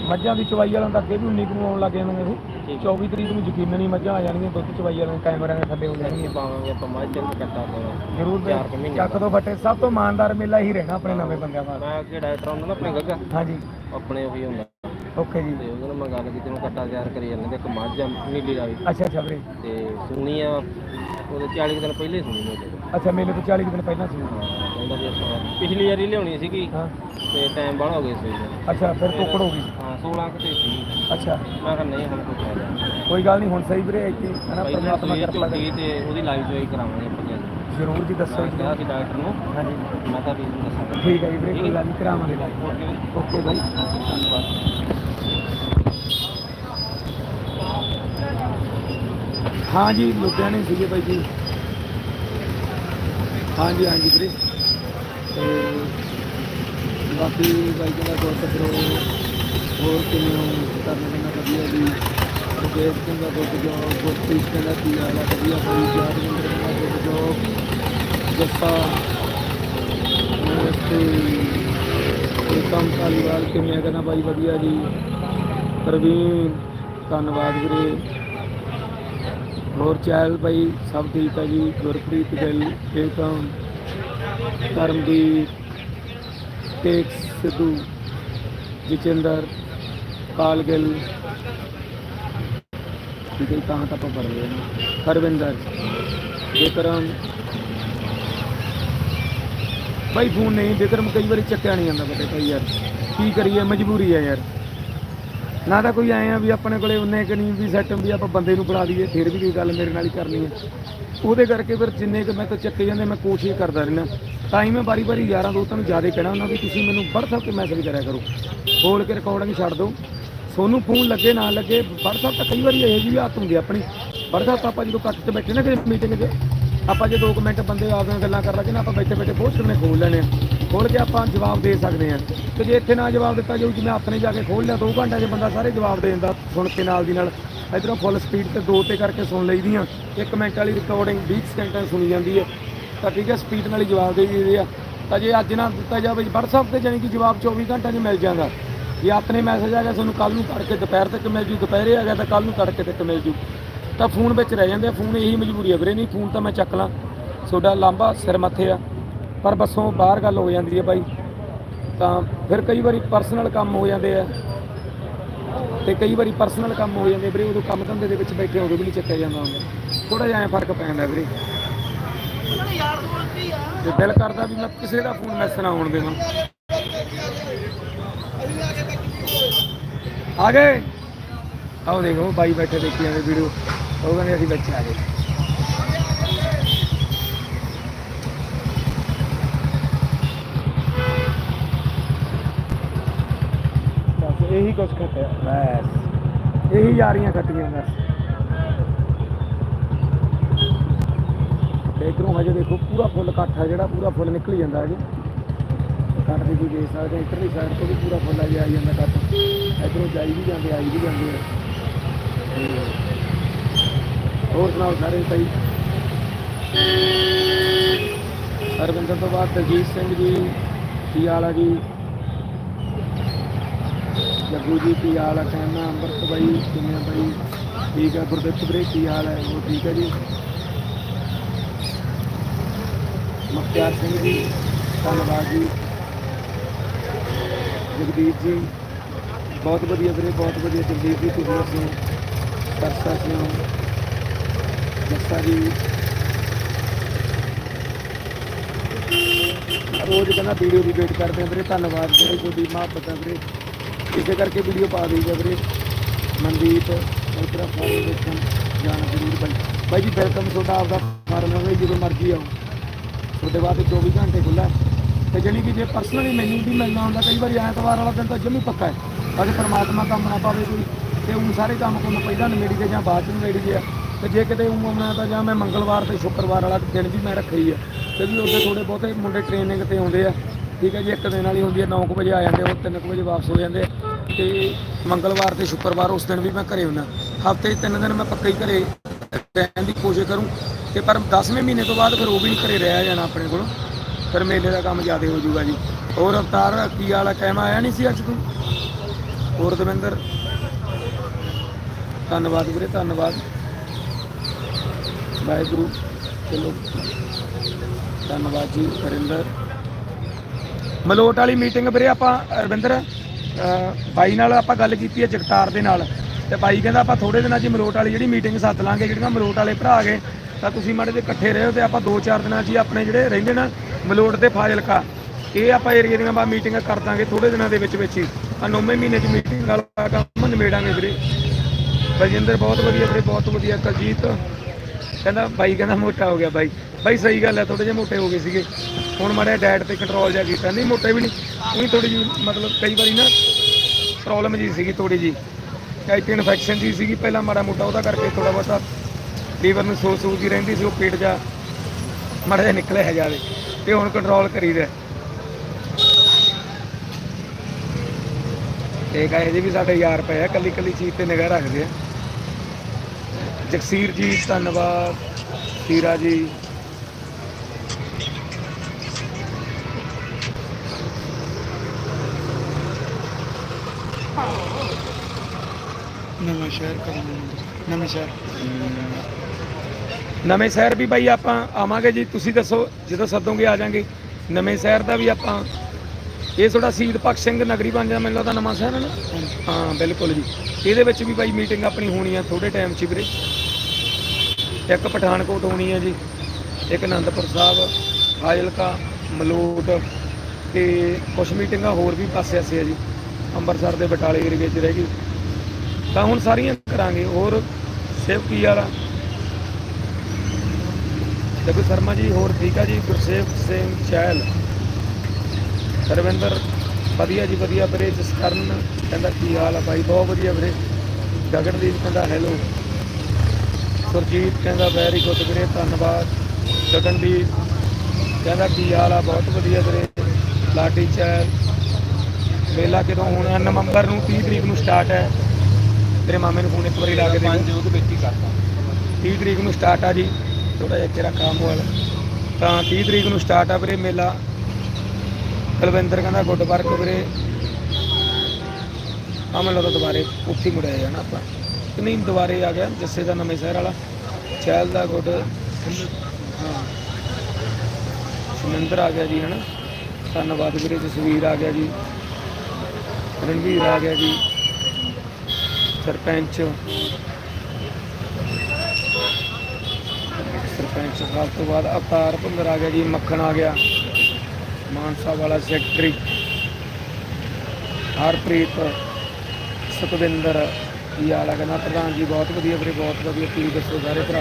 ਮੱਝਾਂ ਦੀ ਚਵਾਈ ਵਾਲਾਂ ਦਾ ਅੱਗੇ ਵੀ 19 ਨੂੰ ਆਉਣ ਲੱਗ ਜਾਣਗੇ ਇਹ 24 ਤਰੀਕ ਨੂੰ ਯਕੀਨ ਨਹੀਂ ਮੱਝਾਂ ਆ ਜਾਣਗੀਆਂ ਦੁੱਧ ਚਵਾਈ ਵਾਲਾਂ ਕੈਮਰਿਆਂ ਦੇ ਥੱਲੇ ਹੋ ਜਾਣਗੀਆਂ। ਪਾਵਾਂਗੇ ਆਪਾਂ ਮਾਝ ਚੰਦ ਕੱਟਾ ਤੋਂ ਜ਼ਰੂਰ ਚਾਰ ਕੁ ਮਹੀਨੇ ਚੱਕ ਤੋਂ ਫੱਟੇ। ਸਭ ਤੋਂ ਇਮਾਨਦਾਰ ਮੇਲਾ ਹੀ ਰਹਿਣਾ ਆਪਣੇ ਨਵੇਂ ਬੰਦਿਆਂ ਦਾ ਮੈਂ ਅੱਗੇ ਡਾਇਰੈਕਟਰ ਹੁੰਦਾ ਨਾ ਆਪਣੇ ਗੱਗਾ। ਹਾਂਜੀ। ਆਪਣੇ ਉਹੀ ਹੁੰਦਾ। ਓਕੇ ਜੀ। ਤੇ ਉਹਦੇ ਨਾਲ ਮੈਂ ਗੱਲ ਕੀਤੀ ਨੂੰ ਕੱਟਾ ਤਿਆਰ ਕਰੀ ਜਾਂਦੇ ਤੇ ਇੱਕ ਮੱਝ ਆ ਨੀਲੀ ਦਾ ਵੀ ਅੱਛਾ ਅੱਛਾ ਵੀਰੇ। ਤੇ ਸੁਣੀ ਆ ਉਹਦੇ 40 ਕੁ ਦਿਨ ਪਹਿਲੇ ਸੁਣੀ ਕੋਲ ਅੱਛਾ ਮੇਲੇ ਤੋਂ 40 ਕੁ ਦਿਨ ਪਹਿਲਾਂ ਸੀ ਵੀ ਪਿਛਲੀ ਵਾਰੀ ਲਿਆਉਣੀ ਸੀਗੀ ਹਾਂ। ਤੇ ਟਾਈਮ ਬਾਹਲਾ ਹੋ ਗਿਆ ਸੀ। ਅੱਛਾ ਫਿਰ ਕੁੱਕੜ ਹੋ ਗਈ। ਹਾਂ 16 ਕੁ ਤੇ ਸੀ। ਅੱਛਾ। ਮੈਂ ਕਿਹਾ ਨਹੀਂ ਹੁਣ ਕੁਝ ਕੋਈ ਗੱਲ ਨਹੀਂ ਹੁਣ ਸਹੀ ਵੀਰੇ ਇੱਥੇ ਹਨਾ ਪਰਮਾਤਮਾ ਕਿਰਪਾ ਕਰੇ ਤੇ ਉਹਦੀ ਲਾਈਵ ਜੋਈ ਕਰਾਵਾਂਗੇ ਆਪਾਂ ਜੀ ਜ਼ਰੂਰ ਜੀ ਦੱਸੋ ਜੀ ਕਿਹਾ ਸੀ ਡਾਕਟਰ ਨੂੰ। ਹਾਂਜੀ। ਮੈਂ ਤਾਂ ਵੀ ਇਹਨੂੰ ਦੱਸਾਂ ਠੀਕ ਹੈ ਜੀ ਵੀਰੇ ਕੋਈ ਗੱਲ ਨਹੀਂ ਕਰਾਵਾਂਗੇ। ਓਕੇ ਓਕੇ ਬਾਈ। ਧੰਨਵਾਦ। ਹਾਂ ਜੀ ਲੁਧਿਆਣੇ ਸੀਗੇ ਬਾਈ ਜੀ। ਹਾਂਜੀ ਹਾਂਜੀ ਵੀਰੇ। ਤੇ ਬਾਕੀ ਬਾਈ ਦਾ ਦੁੱਧ ਕਰੋ, ਹੋਰ ਕਿਵੇਂ ਹੋ? ਕਰਨਾ ਕਹਿੰਦਾ ਵਧੀਆ ਜੀ। ਸੁਖੇਸ਼ ਦਾ ਦੁੱਧ ਜੋ ਗੁਰਪ੍ਰੀਤ ਕਹਿੰਦਾ ਕੀ ਹਾਲ ਆ? ਵਧੀਆ, ਬਾਈ ਜਾਰਵਿੰਦਰ ਕਹਿੰਦਾ ਦੁੱਧ ਜੋ ਜੱਸਾ ਨਮਸਤੇ ਏਕਮ ਧਾਲੀਵਾਲ ਕਿਵੇਂ ਕਹਿੰਦਾ ਬਾਈ ਵਧੀਆ ਜੀ। ਪ੍ਰਵੀਨ, ਧੰਨਵਾਦ ਵੀਰੇ। ਹੋਰ ਚੈਲ ਭਾਈ ਸਭ ਠੀਕ ਹੈ ਜੀ। ਗੁਰਪ੍ਰੀਤ ਗਿੱਲ ਏਕਮ ਕਰਮਦੀਪ ਟੇਕ ਸਿੱਧੂ ਜਚਿੰਦਰ ਪਾਲ ਗਿੱਲ। ਠੀਕ ਹੈ ਕਹਾਂ ਤੱਕ ਪੜ ਰਹੇ ਨੇ। ਹਰਵਿੰਦਰ ਵਿਕਰਮ ਭਾਈ ਫੋਨ ਨਹੀਂ ਵਿਕਰਮ ਕਈ ਵਾਰੀ ਚੱਕਿਆ ਨਹੀਂ ਜਾਂਦਾ ਪਤਾ ਭਾਈ ਯਾਰ ਕੀ ਕਰੀਏ, ਮਜਬੂਰੀ ਹੈ ਯਾਰ। ਨਾ ਤਾਂ ਕੋਈ ਆਏ ਆ ਵੀ ਆਪਣੇ ਕੋਲੇ ਉਨੇ ਕਿ ਨਹੀਂ ਵੀ ਸੈਟਮ ਵੀ ਆਪਾਂ ਬੰਦੇ ਨੂੰ ਬਣਾ ਦਈਏ, ਫਿਰ ਵੀ ਕੋਈ ਗੱਲ ਮੇਰੇ ਨਾਲ ਹੀ ਕਰਨੀ ਹੈ ਉਹਦੇ ਕਰਕੇ ਫਿਰ ਜਿੰਨੇ ਕਿ ਮੈਂ ਤਾਂ ਚੱਕੇ ਜਾਂਦੇ, ਮੈਂ ਕੋਸ਼ਿਸ਼ ਕਰਦਾ ਰਹਿਣਾ ਤਾਂ ਹੀ ਮੈਂ ਵਾਰੀ ਵਾਰੀ ਯਾਰਾਂ ਦੋਸਤਾਂ ਨੂੰ ਜ਼ਿਆਦਾ ਕਹਿਣਾ ਉਹਨਾਂ ਵੀ ਤੁਸੀਂ ਮੈਨੂੰ WhatsApp ਤੇ ਮੈਸੇਜ ਕਰਿਆ ਕਰੋ। ਖੋਲ ਕੇ ਰਿਕਾਰਡਿੰਗ ਛੱਡ ਦਿਓ। ਸੋਨੂੰ ਫੋਨ ਲੱਗੇ, ਨਾ ਲੱਗੇ, WhatsApp ਤਾਂ ਕਈ ਵਾਰੀ ਇਹ ਜੀ ਵੀ ਹੱਥ ਹੁੰਦੀ ਆਪਣੀ। WhatsApp ਆਪਾਂ ਜਦੋਂ ਕੱਟ ਤੇ ਬੈਠੇ ਨਾ ਕਿ ਮੀਟਿੰਗ 'ਚ ਆਪਾਂ ਜੇ 2 ਮਿੰਟ ਬੰਦੇ ਆਪਦੀਆਂ ਗੱਲਾਂ ਕਰ ਲੱਗੇ ਨਾ, ਆਪਾਂ ਬੈਠੇ ਬੈਠੇ ਬਹੁਤ ਕਿੰਨੇ ਖੋਲ ਲੈਣੇ ਆ ਖੋਲ ਕੇ ਆਪਾਂ ਜਵਾਬ ਦੇ ਸਕਦੇ ਆ ਤੇ ਜੇ ਇੱਥੇ ਨਾ ਜਵਾਬ ਦਿੱਤਾ ਜਾਊ, ਜਿਵੇਂ ਹੱਥ ਨੇ ਜਾ ਕੇ ਖੋਲ ਲਿਆ 2 ਘੰਟੇ 'ਚ ਬੰਦਾ ਸਾਰੇ ਜਵਾਬ ਦੇ ਦਿੰਦਾ ਸੁਣ ਕੇ ਨਾਲ ਦੀ ਨਾਲ। ਇਧਰੋਂ ਫੁੱਲ ਸਪੀਡ ਤੇ 2 ਤੇ ਕਰਕੇ ਸੁਣ ਲਈਦੀਆਂ। 1 ਮਿੰਟ ਵਾਲੀ ਰਿਕਾਰਡਿੰਗ 20 ਸਕਿੰਟਾਂ 'ਚ ਸੁਣੀ ਜਾਂਦੀ ਹੈ। ਤਾਂ ਠੀਕ ਹੈ ਸਪੀਡ ਨਾਲ ਹੀ ਜਵਾਬ ਦੇ ਦਿੰਦੇ ਆ। ਤਾਂ ਜੇ ਅੱਜ ਨਾ ਦਿੱਤਾ ਜਾਵੇ, WhatsApp ਤੇ ਜਾਨੀ ਕਿ ਜਵਾਬ 24 ਘੰਟਿਆਂ 'ਚ ਮਿਲ ਜਾਂਦਾ। ਜੇ ਆਪਣੇ ਮੈਸੇਜ ਆ ਗਿਆ ਤੁਹਾਨੂੰ ਕੱਲ ਨੂੰ ਤੜਕੇ ਦੁਪਹਿਰ ਤੱਕ ਮਿਲ ਜੂ, ਦੁਪਹਿਰੇ ਆ ਗਿਆ ਤਾਂ ਕੱਲ ਨੂੰ ਤੜਕੇ ਤੱਕ ਮਿਲ ਜੂ। ਤਾਂ ਫੋਨ ਵਿੱਚ ਰਹਿ ਜਾਂਦੇ ਆ, ਫੋਨ ਇਹੀ ਮਜਬੂਰੀ ਆ ਵੀਰੇ, ਨਹੀਂ ਫੋਨ ਤਾਂ ਮੈਂ ਚੱਕ ਲਾਂ। ਤੁਹਾਡਾ ਲਾਂਬਾ ਸਿਰ ਮੱਥੇ ਆ, ਪਰ ਬੱਸੋਂ ਬਾਹਰ ਗੱਲ ਹੋ ਜਾਂਦੀ ਹੈ ਬਾਈ। ਤਾਂ ਫਿਰ ਕਈ ਵਾਰੀ ਪਰਸਨਲ ਕੰਮ ਹੋ ਜਾਂਦੇ ਆ, ਤੇ ਕਈ ਵਾਰੀ ਪਰਸਨਲ ਕੰਮ ਹੋ ਜਾਂਦੇ ਵੀਰੇ, ਉਦੋਂ ਕੰਮ ਧੰਦੇ ਦੇ ਵਿੱਚ ਬੈਠੇ ਉਦੋਂ ਵੀ ਨਹੀਂ ਚੱਕਿਆ ਜਾਂਦਾ ਹੁੰਦਾ। ਥੋੜਾ ਜਿਹਾ ਐਂ ਫ਼ਰਕ ਪੈ ਜਾਂਦਾ ਵੀਰੇ। ਤੇ ਦਿਲ ਕਰਦਾ ਵੀ ਮੈਂ ਕਿਸੇ ਦਾ ਫੋਨ ਮੈਸੇਜ ਨਾ ਆਉਣ ਦੇਵਾਂ। ਆ ਗਏ? ਆਓ ਦੇਖੋ, ਬਾਈ ਬੈਠੇ ਦੇਖੀ ਜਾਂਦੇ ਵੀਡੀਓ ਉਹ ਕਹਿੰਦੇ ਅਸੀਂ ਬੱਚੇ ਆ ਗਏ। ਬਸ, ਇਹੀ ਕੁਝ ਖੱਟਿਆ। ਬਸ। ਇਹੀ ਯਾਰੀਆਂ ਖੱਟੀਆਂ, ਬਸ। ਇਧਰੋਂ ਹਜੇ ਦੇਖੋ, ਪੂਰਾ ਫੁੱਲ ਇਕੱਠ ਹੈ ਜਿਹੜਾ, ਪੂਰਾ ਫੁੱਲ ਨਿਕਲ ਜਾਂਦਾ ਹਜੇ। ਕੱਟ ਦੀ ਵੀ ਦੇਖ ਸਕਦੇ ਇੱਧਰਲੀ ਸਾਈਡ ਤੋਂ ਵੀ ਪੂਰਾ ਫੁੱਲ ਆ ਆਈ ਜਾਂਦਾ ਕੱਟ। ਇਧਰੋਂ ਜਾਈ ਵੀ ਜਾਂਦੇ, ਆਈ ਵੀ ਜਾਂਦੇ ਆ। ਹੋਰ ਸੁਣਾਓ ਸਾਰੇ ਸਹੀ ਅਰਵਿੰਦਰ ਤੋਂ ਬਾਅਦ ਦਲਜੀਤ ਸਿੰਘ ਜੀ ਕੀ ਹਾਲ ਆ ਜੀ, ਜੱਗੂ ਜੀ ਕੀ ਹਾਲ ਆ ਕਹਿਣਾ ਅੰਮ੍ਰਿਤ ਬਾਈ, ਕਿਵੇਂ ਬਾਈ? ਠੀਕ ਹੈ ਗੁਰਦਿੱਤ ਵੀਰੇ, ਕੀ ਹਾਲ ਹੈ? ਉਹ ਠੀਕ ਹੈ ਜੀ? ਮੁਖਤਿਆਰ ਸਿੰਘ ਜੀ, ਧੰਨਵਾਦ ਜੀ। ਜਗਦੀਪ ਜੀ, ਬਹੁਤ ਵਧੀਆ ਵੀਰੇ, ਬਹੁਤ ਵਧੀਆ ਜਗਦੀਪ ਜੀ, ਤੁਸੀਂ ਅਸੀਂ ਸਰਸਾ ਸਿੰਘ ਜੱਸਾ ਜੀ ਰੋਜ਼ ਕਹਿੰਦਾ ਵੀਡੀਓ ਦੀ ਵੇਟ ਕਰਦੇ ਆ ਵੀਰੇ, ਧੰਨਵਾਦ ਵੀਰੇ ਤੁਹਾਡੀ ਮੁਹੱਬਤ ਹੈ ਵੀਰੇ। ਇਸੇ ਕਰਕੇ ਵੀਡੀਓ ਪਾ ਦਈਦਾ ਵੀਰੇ। ਮਨਦੀਪ ਉਤਰਾ ਫਾਰਮ ਦੇਖਣ ਜਾਣਾ ਜ਼ਰੂਰ ਬਾਈ। ਬਾਈ ਜੀ ਵੈਲਕਮ ਤੁਹਾਡਾ ਆਪਦਾ ਮਾਰਨਾ ਵੀ ਜਦੋਂ ਮਰਜ਼ੀ ਆਓ। ਉਹਦੇ ਬਾਅਦ 24 ਘੰਟੇ ਖੁੱਲ੍ਹਾ ਤੇ ਜਿਹੜੀ ਕਿ ਜੇ ਪਰਸਨਲੀ ਮੈਨੂੰ ਵੀ ਮਿਲਣਾ ਹੁੰਦਾ, ਕਈ ਵਾਰੀ ਐਤਵਾਰ ਵਾਲਾ ਦਿਨ ਤਾਂ ਜਮੀ ਪੱਕਾ ਹੈ। ਬਾਕੀ ਪਰਮਾਤਮਾ ਕੰਮ ਨਾ ਪਾਵੇ ਕੋਈ। ਤੇ ਉਹ ਸਾਰੇ ਕੰਮ ਕੋਲ ਪਹਿਲਾਂ ਨਿਬੇੜੀ ਦੇ ਜਾਂ ਬਾਅਦ ਚ ਨਿਬੇੜੀ ਦੇ ਆ। ਤੇ ਜੇ ਕਿਤੇ ਉਹ ਆਉਣਾ ਤਾਂ ਜਾਂ ਮੈਂ ਮੰਗਲਵਾਰ ਤੇ ਸ਼ੁੱਕਰਵਾਰ ਵਾਲਾ ਦਿਨ ਵੀ ਮੈਂ ਰੱਖੀ ਆ। ਤੇ ਵੀ ਉਹਦੇ ਥੋੜੇ ਬਹੁਤੇ ਮੁੰਡੇ ਟ੍ਰੇਨਿੰਗ ਤੇ ਆਉਂਦੇ ਆ। ਠੀਕ ਹੈ ਜੀ, ਇੱਕ ਦਿਨ ਵਾਲੀ ਹੁੰਦੀ ਹੈ 9 ਵਜੇ ਆ ਜਾਂਦੇ ਉਹ 3 ਵਜੇ ਵਾਪਸ ਹੋ ਜਾਂਦੇ ਆ। ਤੇ ਮੰਗਲਵਾਰ ਤੇ ਸ਼ੁੱਕਰਵਾਰ ਉਸ ਦਿਨ ਵੀ ਮੈਂ ਘਰੇ ਹੁੰਨਾ ਹਫ਼ਤੇ 'ਚ ਤਿੰਨ ਦਿਨ ਮੈਂ ਪੱਕਾ ਹੀ ਘਰੇ ਰਹਿਣ ਦੀ ਕੋਸ਼ਿਸ਼ ਕਰੂੰ। ਤੇ ਪਰ 10ਵੇਂ ਮਹੀਨੇ ਤੋਂ ਬਾਅਦ ਫਿਰ ਉਹ ਵੀ ਨਹੀਂ ਘਰੇ ਰਹਿ ਜਾਣਾ ਆਪਣੇ ਕੋਲ। ਫਿਰ ਮੇਲੇ ਦਾ ਕੰਮ ਜ਼ਿਆਦਾ ਹੋ ਜਾਊਗਾ ਜੀ। ਹੋਰ ਅਵਤਾਰ, ਕੀ ਵਾਲਾ ਟਾਈਮ ਆਇਆ ਨਹੀਂ ਸੀ ਅੱਜ ਤੂੰ? ਹੋਰ ਦਵਿੰਦਰ? ਧੰਨਵਾਦ ਵੀਰੇ, ਧੰਨਵਾਦ। ਵਾਹਿਗੁਰੂ, ਚਲੋ। ਧੰਨਵਾਦ ਜੀ, ਹਰਿੰਦਰ। ਮਲੋਟ ਵਾਲੀ ਮੀਟਿੰਗ ਵੀਰੇ ਆਪਾਂ ਰਵਿੰਦਰ ਬਾਈ ਨਾਲ ਆਪਾਂ ਗੱਲ ਕੀਤੀ ਹੈ ਜਗਤਾਰ ਦੇ ਨਾਲ। ਤੇ ਬਾਈ ਕਹਿੰਦਾ ਆਪਾਂ ਥੋੜੇ ਦਿਨਾਂ 'ਚ ਮਲੋਟ ਵਾਲੀ ਜਿਹੜੀ ਮੀਟਿੰਗ ਸੱਦ ਲਾਂਗੇ, ਜਿਹੜੀਆਂ ਮਲੋਟ ਵਾਲੇ ਭਰਾ ਗਏ ਤਾਂ ਤੁਸੀਂ ਮਾੜੇ ਜਿਹੇ ਇਕੱਠੇ ਰਹੋ ਤੇ ਆਪਾਂ 2-4 ਦਿਨਾਂ 'ਚ ਹੀ ਆਪਣੇ ਜਿਹੜੇ ਰਹਿੰਦੇ ਨਾ, ਮਲੋਟ ਤੇ ਫਾਜ਼ਿਲਕਾ, ਇਹ ਆਪਾਂ ਏਰੀਆ ਦੀਆਂ ਬਾ ਮੀਟਿੰਗਾਂ ਕਰ ਦਾਂਗੇ ਥੋੜੇ ਦਿਨਾਂ ਦੇ ਵਿੱਚ ਵਿੱਚ ਹੀ। ਆ ਨੌਵੇਂ ਮਹੀਨੇ 'ਚ ਮੀਟਿੰਗ ਵਾਲਾ ਕੰਮ ਨਿਬੇੜਾਂਗੇ ਵੀਰੇ। ਬਲਜਿੰਦਰ ਬਹੁਤ ਵਧੀਆ ਵੀਰੇ ਬਹੁਤ ਵਧੀਆ ਕਲਜੀਤ। ਕਹਿੰਦਾ, ਬਾਈ ਕਹਿੰਦਾ ਮੋਟਾ ਹੋ ਗਿਆ ਬਾਈ। ਬਾਈ ਸਹੀ ਗੱਲ ਹੈ ਥੋੜੇ ਜਿਹਾ ਮੋਟੇ ਹੋ ਗਏ ਸੀਗੇ। ਹੁਣ ਮਾੜਾ ਡਾਈਟ ਤੇ ਕੰਟਰੋਲ ਜਿਹਾ ਕੀਤਾ। ਨਹੀਂ, ਮੋਟੇ ਵੀ ਨਹੀਂ। ਉਹੀ ਥੋੜੀ ਜੀ ਮਤਲਬ ਕਈ ਵਾਰੀ ਨਾ ਪ੍ਰੋਬਲਮ ਜੀ ਸੀਗੀ ਥੋੜੀ ਜੀ ਕਾਇਕ ਇਨਫੈਕਸ਼ਨ ਜੀ ਸੀਗੀ, ਪਹਿਲਾਂ ਮਾੜਾ ਮੋਟਾ, ਉਹਦਾ ਕਰਕੇ ਥੋੜਾ ਬਹੁਤਾ ਲੀਵਰ ਨੂੰ ਸੋ ਸੂ ਜੀ ਰਹਿੰਦੀ ਸੀ, ਉਹ ਪੇਟ ਜਾ ਮਾੜਾ ਜਿਹਾ ਨਿਕਲਿਆ ਹੈ ਜਾਵੇ। ਤੇ ਹੁਣ ਕੰਟਰੋਲ ਕਰੀਦਾ ਤੇ ਕਹੇ ਜੀ ਵੀ ਸਾਡੇ ਯਾਰ ਪਏ ਆ ਕੱਲੀ ਕੱਲੀ ਚੀਜ਼ ਤੇ ਨਿਗਾਹ ਰੱਖਦੇ ਆ। ਜਗਸੀਰ ਜੀ ਧੰਨਵਾਦ। ਸੀਰਾ ਜੀ। ਨਵਾਂ ਸ਼ਹਿਰ ਕਰਨਾ ਨਵੇਂ ਸ਼ਹਿਰ। ਨਵੇਂ ਸ਼ਹਿਰ ਵੀ ਬਾਈ ਆਪਾਂ ਆਵਾਂਗੇ ਜੀ। ਤੁਸੀਂ ਦੱਸੋ ਜਦੋਂ ਸੱਦੋਗੇ ਆ ਜਾਾਂਗੇ। ਨਵੇਂ ਸ਼ਹਿਰ ਦਾ ਵੀ ਆਪਾਂ ਇਹ ਥੋੜਾ ਸ਼ਹੀਦ ਭਗਤ ਸਿੰਘ ਨਗਰੀ ਬਣ ਜਾ ਮੈਨੂੰ ਲੱਗਦਾ ਨਵਾਂ ਸ਼ਹਿਰ ਹੈ ਨਾ? ਹਾਂ ਬਿਲਕੁਲ ਜੀ। ਇਹਦੇ ਵਿੱਚ ਵੀ ਬਾਈ ਮੀਟਿੰਗ ਆਪਣੀ ਹੋਣੀ ਆ ਥੋੜੇ ਟਾਈਮ 'ਚ ਵੀਰੇ। ਇੱਕ ਪਠਾਨਕੋਟ ਹੋਣੀ ਹੈ ਜੀ, ਇੱਕ ਅਨੰਦਪੁਰ ਸਾਹਿਬ, ਫਾਜ਼ਿਲਕਾ, ਮਲੋਟ ਤੇ ਕੁਝ ਮੀਟਿੰਗਾਂ ਹੋਰ ਵੀ ਪਾਸੇ ਆਸੇ ਆ ਜੀ, ਅੰਮ੍ਰਿਤਸਰ ਦੇ ਬਟਾਲੇ ਏਰੀਏ 'ਚ ਰਹਿ ਗਈ। ਤਾਂ ਹੁਣ ਸਾਰੀਆਂ ਕਰਾਂਗੇ, ਹੋਰ ਸੇਵ ਕੀ ਵਾਲਾ ਦੇਖੋ ਸ਼ਰਮਾ ਜੀ, ਹੋਰ ਠੀਕ ਆ ਜੀ ਗੁਰਸੇਵ ਸਿੰਘ ਚਹਿਲ। ਰਵਿੰਦਰ ਵਧੀਆ ਜੀ, ਵਧੀਆ ਵੀਰੇ ਜਸਕਰਨ ਕਹਿੰਦਾ ਕੀ ਹਾਲ ਆ ਭਾਈ ਬਹੁਤ ਵਧੀਆ ਵੀਰੇ। ਗਗਨਦੀਪ ਕਹਿੰਦਾ ਹੈਲੋ ਸੁਰਜੀਤ ਕਹਿੰਦਾ, ਵੈਰੀ ਗੁੱਡ ਵੀਰੇ, ਧੰਨਵਾਦ। ਗਗਨਦੀਪ ਕਹਿੰਦਾ, ਕੀ ਹਾਲ ਆ? ਬਹੁਤ ਵਧੀਆ ਵੀਰੇ। ਲਾਡੀ ਚਹਿਲ, ਮੇਲਾ ਕਿਦੋਂ ਹੋਣਾ? ਨਵੰਬਰ ਨੂੰ 30 ਤਰੀਕ ਨੂੰ ਸਟਾਰਟ ਹੈ। ਤੇਰੇ ਮਾਮੇ ਨੂੰ ਫੋਨ ਇੱਕ ਵਾਰੀ ਲਾ ਕੇ ਦੇ ਦਿਓ। ਉਹਦੇ ਵਿੱਚ ਹੀ ਕਰਤਾ 30 ਤਰੀਕ ਨੂੰ ਸਟਾਰਟ ਆ ਜੀ। ਥੋੜਾ ਜਿਹਾ ਤੇਰਾ ਕੰਮ ਹੋਇਆ। ਤਾਂ 30 ਤਰੀਕ ਨੂੰ ਸਟਾਰਟ ਆ ਵੀਰੇ ਮੇਲਾ। ਕੁਲਵਿੰਦਰ ਕਹਿੰਦਾ, ਗੁੱਡ ਵਰਕ ਵੀਰੇ। ਆ ਮੈਨੂੰ ਦੁਬਾਰੇ ਉੱਥੇ ਮੁੜਿਆ ਜਾਣਾ ਆਪਾਂ। ਨਹੀਂ ਦੁਬਾਰੇ ਆ ਗਿਆ, ਜੱਸੇ ਦਾ ਨਵੇਂ ਸ਼ਹਿਰ ਵਾਲਾ, ਚਹਿਲ ਦਾ ਗੁੱਡ। ਹਾਂ। ਆ ਗਿਆ ਜੀ, ਹਨਾ? ਧੰਨਵਾਦ ਵੀਰੇ, ਜਸਵੀਰ ਆ ਗਿਆ ਜੀ। ਰਣਵੀਰ ਆ ਗਿਆ ਜੀ। ਸਰਪੰਚ। ਸਰਪੰਚ ਸਾਹਿਬ ਤੋਂ ਬਾਅਦ ਅਵਤਾਰ ਭੁੰਦਰ ਆ ਗਿਆ ਜੀ, ਮੱਖਣ ਆ ਗਿਆ। ਮਾਨਸਾ ਵਾਲਾ ਸੈਕਟਰੀ ਹਰਪ੍ਰੀਤ, ਸੁਖਵਿੰਦਰ। ਕੀ ਹਾਲ ਹੈ ਕਹਿੰਦਾ? ਪ੍ਰਧਾਨ ਜੀ ਬਹੁਤ ਵਧੀਆ ਵੀਰੇ ਬਹੁਤ ਵਧੀਆ। ਤੁਸੀਂ ਦੱਸੋ ਸਾਰੇ ਭਰਾ।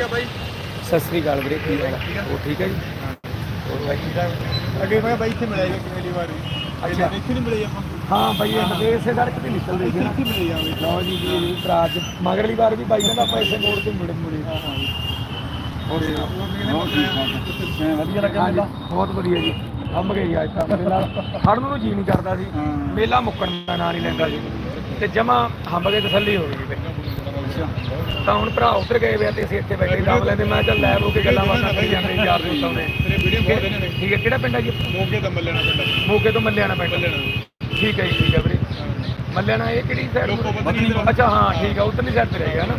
ਸਤਿ ਸ੍ਰੀ ਅਕਾਲ ਵੀਰੇ ਕੀ ਹਾਲ ਹੈ ਉਹ ਠੀਕ ਹੈ ਜੀ? ਹੋਰ ਬਾਈ? ਠੀਕ? ਅੱਗੇ ਮੈਂ ਬਾਈ ਇੱਥੇ ਮਿਲਿਆ ਜੀ ਪਹਿਲੀ ਵਾਰ। ਅੱਛਾ। ਇੱਥੇ ਨਹੀਂ ਮਿਲੇ ਆਪਾਂ। ਹਾਂ ਬਾਈ ਇਹ ਮਦੇ ਇਸੇ ਸੜਕ ਤੇ ਨਿਕਲਦੇ ਸੀ ਨਾ। ਇੱਥੇ ਮਿਲੇ ਜਾਵੇ ਲਓ ਜੀ ਜੀ ਭਰਾ ਅੱਜ। ਮਗਰਲੀ ਵਾਰ ਵੀ ਬਾਈ ਕਹਿੰਦਾ ਆਪਾਂ ਇਸੇ ਮੋੜ ਤੇ ਮੁੜੇ ਮੁੜੇ। ਹੋਰ ਵਧੀਆ ਲੱਗਿਆ ਬਹੁਤ ਵਧੀਆ ਜੀ। ਅੰਬ ਗਈ ਅੱਜ ਤਾਂ ਮੇਲਾ ਖੜਨ ਨੂੰ ਜੀ ਨਹੀਂ ਕਰਦਾ ਸੀ। ਮੇਲਾ ਮੁੱਕਣ ਦਾ ਨਾਂ ਨਹੀਂ ਲੈਂਦਾ ਸੀ ਤੇ ਜਮਾ ਹੰਬ ਕੇ ਤਸੱਲੀ ਹੋ ਗਈ ਤਾਂ ਹੁਣ ਭਰਾ ਉੱਧਰ ਗਏ ਵੇ ਤੇ ਅਸੀਂ ਇੱਥੇ ਬੈਠੇ ਕੰਮ ਲੈਂਦੇ ਮੈਂ ਚੱਲ ਲੈ ਹੋ ਕੇ ਗੱਲਾਂ ਬਾਤਾਂ ਕਰੀ ਜਾਂਦੇ ਯਾਰ ਦੋਸਤਾਂ ਨੇ। ਨੇ ਠੀਕ ਹੈ ਕਿਹੜਾ ਪਿੰਡ ਹੈ ਜੀ? ਮੋਗੇ ਦਾ ਮੱਲਣਾ ਪਿੰਡ ਮੋਗੇ ਤੋਂ ਮੱਲਿਆਣਾ ਪਿੰਡ। ਠੀਕ ਹੈ ਜੀ ਠੀਕ ਹੈ ਵੀਰੇ। ਮੱਲਿਆਣਾ ਇਹ ਕਿਹੜੀ ਸਾਈਡ ਅੱਛਾ ਹਾਂ ਠੀਕ ਹੈ ਉਧਰਲੀ ਸਾਈਡ ਤੇ ਰਹਿ ਗਿਆ ਨਾ।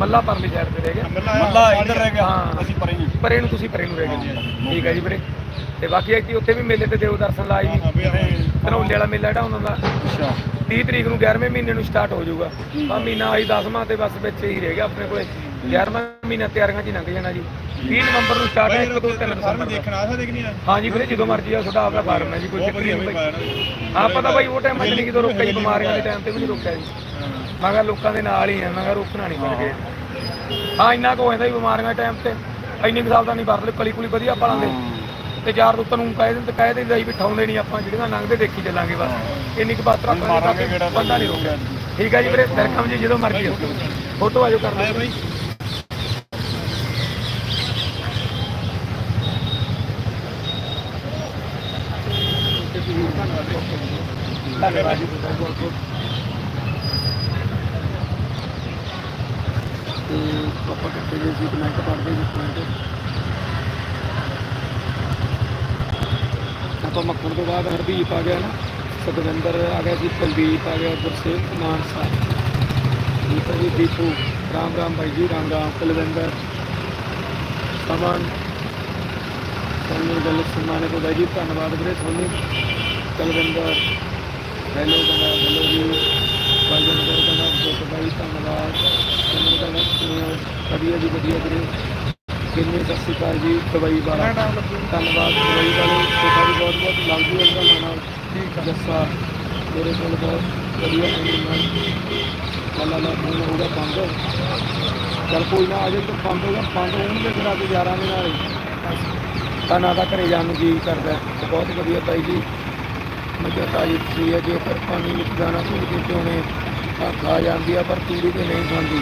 ਮੱਲਾ ਪਰਲੀ ਸਾਈਡ ਤੇ ਰਹਿ ਗਿਆ। ਮੱਲਾ ਇੱਧਰ ਰਹਿ ਗਿਆ। ਹਾਂ। ਅਸੀਂ ਪਰੇ ਹੀ ਪਰੇ ਨੂੰ ਤੁਸੀਂ ਪਰੇ ਨੂੰ ਰਹਿ ਗਏ। ਠੀਕ ਹੈ ਜੀ ਵੀਰੇ। ਤੇ ਬਾਕੀ ਐਤੀ ਉੱਥੇ ਵੀ ਮੇਲੇ ਤੇ ਦੇਵ ਦਰਸ਼ਨ ਲਾਏ ਜੀ। ਹਾਂ ਵੀ ਇਹ ਧਨੌਲੇ ਵਾਲਾ ਮੇਲਾ ਜਿਹੜਾ ਉਹਨਾਂ ਦਾ। ਅੱਛਾ। 30 ਤਰੀਕ ਨੂੰ 11ਵੇਂ ਮਹੀਨੇ ਨੂੰ ਸਟਾਰਟ ਹੋ ਜਾਊਗਾ। ਆ ਮਹੀਨਾ ਆਈ 10ਵਾਂ ਤੇ ਬਸ ਵਿੱਚ ਹੀ ਰਹਿ ਗਿਆ ਆਪਣੇ ਕੋਲੇ। 11ਵਾਂ ਮਹੀਨਾ ਤਿਆਰੀਆਂ 'ਚ ਹੀ ਲੰਘ ਜਾਣਾ ਜੀ। 30 ਨਵੰਬਰ ਨੂੰ ਸਟਾਰਟ ਹੈ 1 2 3 ਫਾਰਮ ਦਸੰਬਰ ਤੱਕ। ਦੇਖਣ ਆ ਸਕਦੇ ਕਿ ਨਹੀਂ ਆ ਹਾਂ ਜੀ ਵੀਰੇ ਜਦੋਂ ਮਰਜ਼ੀ ਆ ਤੁਹਾਡਾ ਆਪਣਾ ਫਾਰਮ ਹੈ ਜੀ ਕੋਈ ਚੱਕਰ ਨਹੀਂ ਹਾਂ ਪਤਾ ਬਾਈ ਉਹ ਟਾਈਮ ਨਹੀਂ ਕਿਦੋਂ ਰੋਕਿਆ ਜੀ ਬਿਮਾਰੀਆਂ ਦੇ ਟਾਈਮ ਤੇ ਵੀ ਨਹੀਂ ਰੋਕਿਆ ਜੀ। ਮੈਂ ਕਿਹਾ ਲੋਕਾਂ ਦੇ ਨਾਲ ਹੀ ਆ ਮੈਂ ਕਿਹਾ ਰੋਕਣਾ ਨਹੀਂ ਮਿਲ ਗਏ ਹਾਂ ਇੰਨਾ ਕੁ ਹੋ ਜਾਂਦਾ ਜੀ ਬਿਮਾਰੀਆਂ ਦੇ ਟਾਈਮ ਤੇ। ਇੰਨੀ ਕੁ ਸਾਲ ਦਾ ਨਹੀਂ ਭਰ ਲਿਓ ਕਲੀ ਕੁਲੀ ਵਧੀਆ ਪਾਲਾਂਗੇ ਤੇ ਯਾਰ ਦੋਸਤਾਂ ਨੂੰ ਕਹਿ ਦਿੰਦੇ ਕਹਿ ਦਿੰਦੇ ਸੀ ਵੀ ਠਾਉਂਦੇ ਨਹੀਂ ਆਪਾਂ ਜਿਹੜੀਆਂ ਲੰਘਦੇ ਦੇਖੀ ਚੱਲਾਂਗੇ ਬਸ। ਇੰਨੀ ਕੁ ਬਾਤ ਰੱਖਾਂਗੇ ਮਾਰਾਂਗੇ ਬੰਦਾ ਨਹੀਂ ਰੋਕਿਆ। ਠੀਕ ਹੈ ਜੀ ਵੀਰੇ ਵੈਲਕਮ ਜੀ ਜਦੋਂ ਮਰਜ਼ੀ ਫੋਟੋ ਆਜੋ ਕਰ ਲਓ ਬਾਈ ਧੰਨਵਾਦ ਜੀ ਬਹੁਤ ਬਹੁਤ ਤੇ ਪਾਪਾ ਕਿੱਥੇ ਜੇ ਕਮੈਂਟ ਪੜ੍ਹਦੇ ਜੀ ਕਮੈਂਟ ਆਪਾਂ ਮੱਖਣ ਤੋਂ ਬਾਅਦ ਹਰਦੀਪ ਆ ਗਿਆ ਨਾ, ਸਤਵਿੰਦਰ ਆ ਗਿਆ ਜੀ, ਕੁਲਦੀਪ ਆ ਗਿਆ, ਗੁਰਸੇਵ ਮਾਨਸਾ ਠੀਕ ਹੈ ਜੀ ਦੀਪੂ, ਰਾਮ ਰਾਮ ਭਾਈ ਜੀ, ਰਾਮ ਰਾਮ, ਕੁਲਵਿੰਦਰ, ਸਮਾਨ। ਤੁਹਾਨੂੰ ਗੱਲ ਸੁਣਾਣੇ ਤੋਂ ਬਾਈ ਜੀ ਧੰਨਵਾਦ ਵੀਰੇ ਤੁਹਾਨੂੰ। ਕੁਲਵਿੰਦਰ, ਹੈਲੋ ਕਹਿੰਦਾ, ਹੈਲੋ ਜੀ। ਬਾਈ ਜਨਦਰ ਕਹਿੰਦਾ, ਬਹੁਤ ਬਾਈ ਧੰਨਵਾਦ। ਤੁਹਾਨੂੰ ਕਹਿੰਦਾ ਵਧੀਆ ਜੀ, ਵਧੀਆ ਵੀਰੇ। ਕਿੰਨੇ ਸਤਿ ਸ਼੍ਰੀ ਅਕਾਲ ਜੀ ਦਵਾਈ ਵਾਲਾ। ਧੰਨਵਾਦ ਦਵਾਈ ਵਾਲੇ। ਤੁਹਾਡਾ ਵੀ ਬਹੁਤ ਬਹੁਤ ਲੱਗ ਜੂ ਅੰਦਰ ਮਾਨਾ ਠੀਕ ਹੈ ਜੱਸਾ। ਮੇਰੇ ਕੋਲ ਬਹੁਤ ਵਧੀਆ ਐਨੀਮਲ ਲਾ ਲਾ ਫੋਨ ਹੋਊਗਾ ਬੰਦ ਚਲ ਕੋਈ ਨਾ ਅਜੇ ਤਾਂ ਬੰਦ ਹੋਗਾ ਬੰਦ ਹੋਣਗੇ ਫਿਰ ਅੱਜ 11 ਦੇ ਨਾਲ ਤਾਂ ਨਾ ਤਾਂ ਘਰੇ ਜਾਣ ਨੂੰ ਜੀ ਕਰਦਾ ਬਹੁਤ ਵਧੀਆ ਬਾਈ ਜੀ। ਮਜਾ ਤਾਜੀ ਸੀ ਹੈ ਜੇਕਰ ਪਾਣੀ ਵਿੱਚ ਦਾਣਾ ਧੂੜ ਕੇ ਪਿਉਣੇ ਤਾਂ ਖਾ ਜਾਂਦੀ ਆ ਪਰ ਤੂੜੀ ਤੇ ਨਹੀਂ ਖਾਂਦੀ।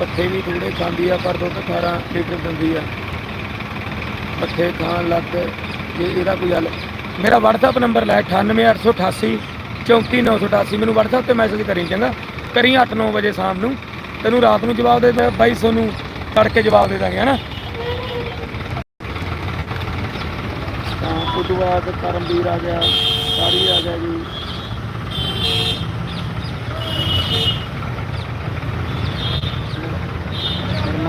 ਪੱਠੇ ਵੀ ਥੋੜੇ ਖਾਂਦੀ ਆ, ਪਰ ਦੁੱਧ 18 ਲੀਟਰ ਦਿੰਦੀ ਆ। ਪੱਠੇ ਖਾਣ ਲੱਗ ਜੇ ਇਹਦਾ ਕੋਈ ਹੱਲ। ਮੇਰਾ WhatsApp ਨੰਬਰ ਲੈ 98888 34988 ਮੈਨੂੰ WhatsApp ਤੇ ਮੈਸੇਜ ਕਰੀ, ਚੰਗਾ? ਕਰੀ 8-9 ਵਜੇ ਸ਼ਾਮ ਨੂੰ। ਤੈਨੂੰ ਰਾਤ ਨੂੰ ਜਵਾਬ ਦੇ ਦੇ ਬਾਈ ਤੁਹਾਨੂੰ ਤੜਕੇ ਜਵਾਬ ਦੇ ਦਾਂਗੇ, ਹਨਾ? ਤਾਂ ਉਦੋਂ ਬਾਅਦ ਕਰਮਵੀਰ ਆ ਗਿਆ, ਸਾਰੀ ਆ ਗਿਆ ਜੀ।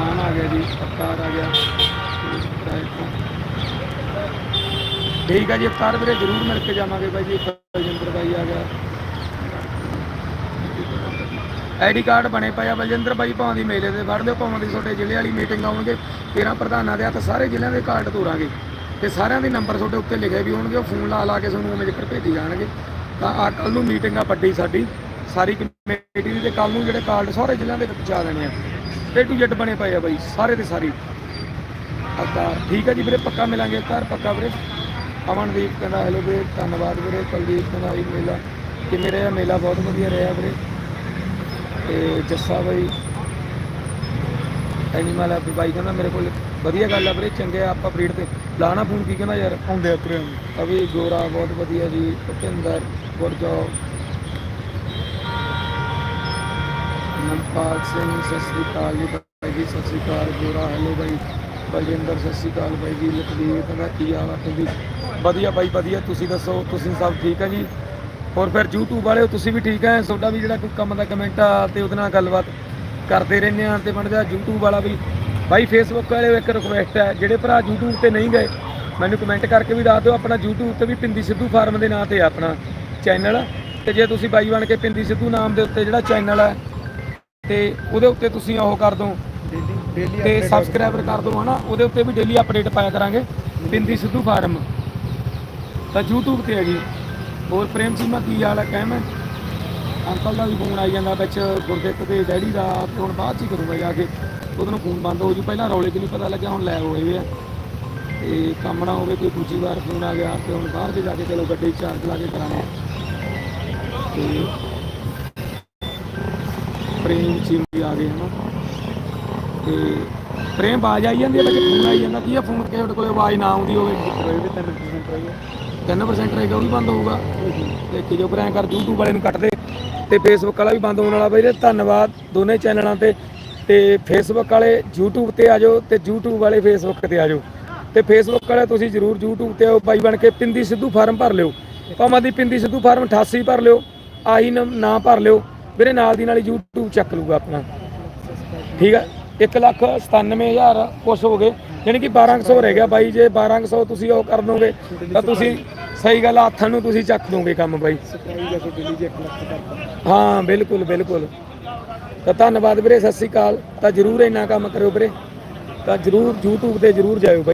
ਅਰਮਾਨ ਆ ਗਿਆ ਜੀ, ਅਵਤਾਰ ਆ ਗਿਆ। ਠੀਕ ਆ ਜੀ, ਅਵਤਾਰ ਵੀਰੇ, ਜ਼ਰੂਰ ਮਿਲ ਕੇ ਜਾਵਾਂਗੇ ਬਾਈ ਜੀ ਬਲਜਿੰਦਰ ਬਾਈ ਆ ਗਿਆ। ਆਈਡੀ ਕਾਰਡ ਬਣੇ ਪਏ ਆ, ਬਲਜਿੰਦਰ ਬਾਈ ਭਾਵਾਂ ਦੀ ਮੇਲੇ ਦੇ ਫੜ ਲਿਓ ਭਾਵਾਂ ਦੀ ਤੁਹਾਡੇ ਜ਼ਿਲ੍ਹੇ ਵਾਲੀ ਮੀਟਿੰਗ ਆਉਣਗੇ। 13 ਪ੍ਰਧਾਨਾਂ ਦੇ ਹੱਥ ਸਾਰੇ ਜ਼ਿਲ੍ਹਿਆਂ ਦੇ ਕਾਰਡ ਤੋਰਾਂਗੇ। ਤੇ ਸਾਰਿਆਂ ਦੇ ਨੰਬਰ ਤੁਹਾਡੇ ਉੱਤੇ ਲਿਖੇ ਵੀ ਹੋਣਗੇ, ਉਹ ਫੋਨ ਲਾ ਲਾ ਕੇ ਤੁਹਾਨੂੰ ਉਵੇਂ ਜ਼ਿਕਰ ਭੇਜੀ ਜਾਣਗੇ। ਤਾਂ ਆ ਕੱਲ ਨੂੰ ਮੀਟਿੰਗ ਆ ਵੱਡੀ ਸਾਡੀ। ਸਾਰੀ ਕਮੇਟੀ ਦੀ ਤੇ ਕੱਲ ਨੂੰ ਜਿਹੜੇ ਕਾਰਡ ਸਾਰੇ ਜ਼ਿਲ੍ਹਿਆਂ ਦੇ ਵਿੱਚ ਪਹੁੰਚਾ ਦੇਣੇ ਆ। ਏ ਟੂ ਜ਼ੈਡ ਬਣੇ ਪਏ ਆ ਬਾਈ ਸਾਰੇ ਦੇ ਸਾਰੇ। ਅਵਤਾਰ ਠੀਕ ਹੈ ਜੀ ਵੀਰੇ ਪੱਕਾ ਮਿਲਾਂਗੇ ਅਵਤਾਰ ਪੱਕਾ ਵੀਰੇ। ਅਮਨਦੀਪ ਕਹਿੰਦਾ ਹੈਲੋ ਵੀਰੇ ਧੰਨਵਾਦ ਵੀਰੇ ਕੁਲਦੀਪ ਕਹਿੰਦਾ ਇਹ ਮੇਲਾ ਕਿਵੇਂ ਰਿਹਾ? ਮੇਲਾ ਬਹੁਤ ਵਧੀਆ ਰਿਹਾ ਵੀਰੇ। ਤੇ ਜੱਸਾ ਬਾਈ ਐਨੀਮਲ ਆ ਬਾਈ ਕਹਿੰਦਾ ਮੇਰੇ ਕੋਲ ਵਧੀਆ ਗੱਲ ਆ ਵੀਰੇ ਚੰਗੇ ਆ ਆਪਾਂ ਬਰੀਡ ਤੇ ਲਾਣਾ ਫੋਨ ਕੀ ਕਹਿੰਦਾ ਯਾਰ। ਆਉਂਦੇ ਉਤਰੇ ਅਭੀ ਗੋਰਾ ਬਹੁਤ ਵਧੀਆ ਜੀ ਭੁਪਿੰਦਰ ਗੁਰਜੋ ਨਮਪਾਲ ਸਿੰਘ, ਸਤਿ ਸ੍ਰੀ ਅਕਾਲ ਜੀ ਬਾਈ ਜੀ, ਸਤਿ ਸ੍ਰੀ ਅਕਾਲ, ਗੋਰਾ, ਹੈਲੋ ਬਾਈ ਬਲਜਿੰਦਰ ਸਤਿ ਸ੍ਰੀ ਅਕਾਲ ਬਾਈ ਜੀ ਲਖਵੀਰ ਕਹਿੰਦਾ ਕੀ ਹਾਲ ਆ ਤੁਸੀਂ ਵਧੀਆ ਬਾਈ ਵਧੀਆ, ਤੁਸੀਂ ਦੱਸੋ, ਤੁਸੀਂ ਸਭ ਠੀਕ ਆ ਜੀ? ਹੋਰ ਫਿਰ YouTube ਵਾਲਿਓ, ਤੁਸੀਂ ਵੀ ਠੀਕ ਹੈ ਤੁਹਾਡਾ ਵੀ ਜਿਹੜਾ ਕੋਈ ਕੰਮ ਦਾ ਕਮੈਂਟ ਆ, ਤੇ ਉਹਦੇ ਨਾਲ ਗੱਲਬਾਤ ਕਰਦੇ ਰਹਿੰਦੇ ਆ, ਤੇ ਬਣ ਜਾ YouTube ਵਾਲਾ ਵੀ। ਬਾਈ Facebook ਵਾਲਿਓ, ਇੱਕ ਰਿਕੁਐਸਟ ਹੈ ਜਿਹੜੇ ਭਰਾ YouTube ਤੇ ਨਹੀਂ ਗਏ, ਮੈਨੂੰ ਕਮੈਂਟ ਕਰਕੇ ਵੀ ਦੱਸ ਦਿਓ, ਆਪਣਾ YouTube ਤੇ ਵੀ ਪਿੰਦੀ ਸਿੱਧੂ ਫਾਰਮ ਦੇ ਨਾਂ ਤੇ ਆ ਆਪਣਾ ਚੈਨਲ। ਤੇ ਜੇ ਤੁਸੀਂ ਬਾਈ ਬਣ ਕੇ ਪਿੰਦੀ ਸਿੱਧੂ ਨਾਮ ਦੇ ਉੱਤੇ ਜਿਹੜਾ ਚੈਨਲ ਹੈ ਤੇ ਉਹਦੇ ਉੱਤੇ ਤੁਸੀਂ ਉਹ ਕਰ ਦਿਓ। ਡੇਲੀ ਤੇ ਸਬਸਕ੍ਰਾਈਬਰ ਕਰ ਦਿਓ ਹਨਾ? ਉਹਦੇ ਉੱਤੇ ਵੀ ਡੇਲੀ ਅਪਡੇਟ ਪਾਇਆ ਕਰਾਂਗੇ। ਬਿੰਦੀ ਸਿੱਧੂ ਫਾਰਮ। ਤਾਂ YouTube ਤੇ ਹੈ ਜੀ ਹੋਰ ਪ੍ਰੇਮ ਸੀਮਾ ਕੀ ਹਾਲ ਹੈ ਕਹਿਮ ਅੰਕਲ ਦਾ ਵੀ ਫੋਨ ਆਈ ਜਾਂਦਾ ਵਿੱਚ ਗੁਰਦਿੱਤ ਦੇ ਡੈਡੀ ਦਾ ਤੇ ਹੁਣ ਬਾਅਦ ਚ ਹੀ ਕਰੂੰਗਾ ਜਾ ਕੇ। ਉਹਨੂੰ ਫੋਨ ਬੰਦ ਹੋ ਜੂ। ਪਹਿਲਾਂ ਰੌਲੇ 'ਚ ਨਹੀਂ ਪਤਾ ਲੱਗਿਆ ਹੁਣ ਲੈ ਹੋਏ ਵੇ ਆ। ਤੇ ਕੰਮ ਨਾ ਹੋਵੇ ਕੋਈ ਦੂਜੀ ਵਾਰ ਫੋਨ ਆ ਗਿਆ ਤੇ ਹੁਣ ਬਾਹਰ ਤੇ ਜਾ ਕੇ ਚਲੋ ਗੱਡੀ ਚਾਰਜ ਲਾ ਕੇ ਕਰਾਂਗੇ। ਤੇ ਪ੍ਰੇਮ ਚੀਮੀ ਆ ਗਏ ਹਨਾ। ਤੇ ਪ੍ਰੇਮ ਬਾਜ ਆਈ ਜਾਂਦੀ ਹੈ ਵਿੱਚ ਫੋਨ ਆਈ ਜਾਂਦਾ ਕੀ ਆ ਫੋਨ ਕਿਸੇ ਕੋਲੇ ਆਵਾਜ਼ ਨਾ ਆਉਂਦੀ ਹੋਵੇ। ਕੋਈ ਵੀ 3% ਰਹੀ 3% ਰਹੇਗਾ ਉਹ ਵੀ ਬੰਦ ਹੋਊਗਾ। ਦੇਖੀ ਜੋ ਐਂ ਕਰ YouTube ਵਾਲੇ ਨੂੰ ਕੱਟ ਦੇ ਤੇ Facebook ਵਾਲਾ ਵੀ ਬੰਦ ਹੋਣ ਵਾਲਾ ਬਈ ਧੰਨਵਾਦ ਦੋਨੇ ਚੈਨਲਾਂ ਤੇ। ਤੇ Facebook ਵਾਲੇ YouTube ਤੇ ਆ ਜਾਓ ਤੇ YouTube ਵਾਲੇ Facebook ਤੇ ਆ ਜਾਓ। ਤੇ Facebook ਵਾਲੇ ਤੁਸੀਂ ਜਰੂਰ YouTube ਤੇ ਆਓ ਬਾਈ ਬਣ ਕੇ ਪਿੰਦੀ ਸਿੱਧੂ ਫਾਰਮ ਭਰ ਲਿਓ। ਭਾਵੇਂ ਦੀ ਪਿੰਦੀ ਸਿੱਧੂ ਫਾਰਮ 88 ਭਰ ਲਿਓ ਆਹੀ ਨ- ਨਾਂ ਭਰ ਲਿਓ। ਵੀਰੇ ਨਾਲ ਦੀ ਨਾਲ ਹੀ YouTube ਚੱਕ ਲੂਗਾ ਆਪਣਾ। ਠੀਕ ਹੈ 1 ਲੱਖ 97000 ਕੁਛ ਹੋ ਗਏ। ਯਾਨੀ ਕਿ 1200 ਰਹਿ ਗਿਆ ਬਾਈ। ਜੇ 1200 ਤੁਸੀਂ ਉਹ ਕਰ ਦੋਗੇ, ਤਾਂ ਤੁਸੀਂ ਸਹੀ ਗੱਲ ਹੱਥਾਂ ਨੂੰ ਤੁਸੀਂ ਚੱਕ ਦੋਗੇ ਕੰਮ ਬਾਈ। ਹਾਂ, ਬਿਲਕੁਲ ਬਿਲਕੁਲ। ਤਾਂ ਧੰਨਵਾਦ ਵੀਰੇ, ਸਤਿ ਸ੍ਰੀ ਅਕਾਲ। ਤਾਂ ਜਰੂਰ ਇੰਨਾ ਕੰਮ ਕਰਿਓ ਵੀਰੇ। ਤਾਂ ਜਰੂਰ YouTube ਤੇ ਜਰੂਰ ਜਾਇਓ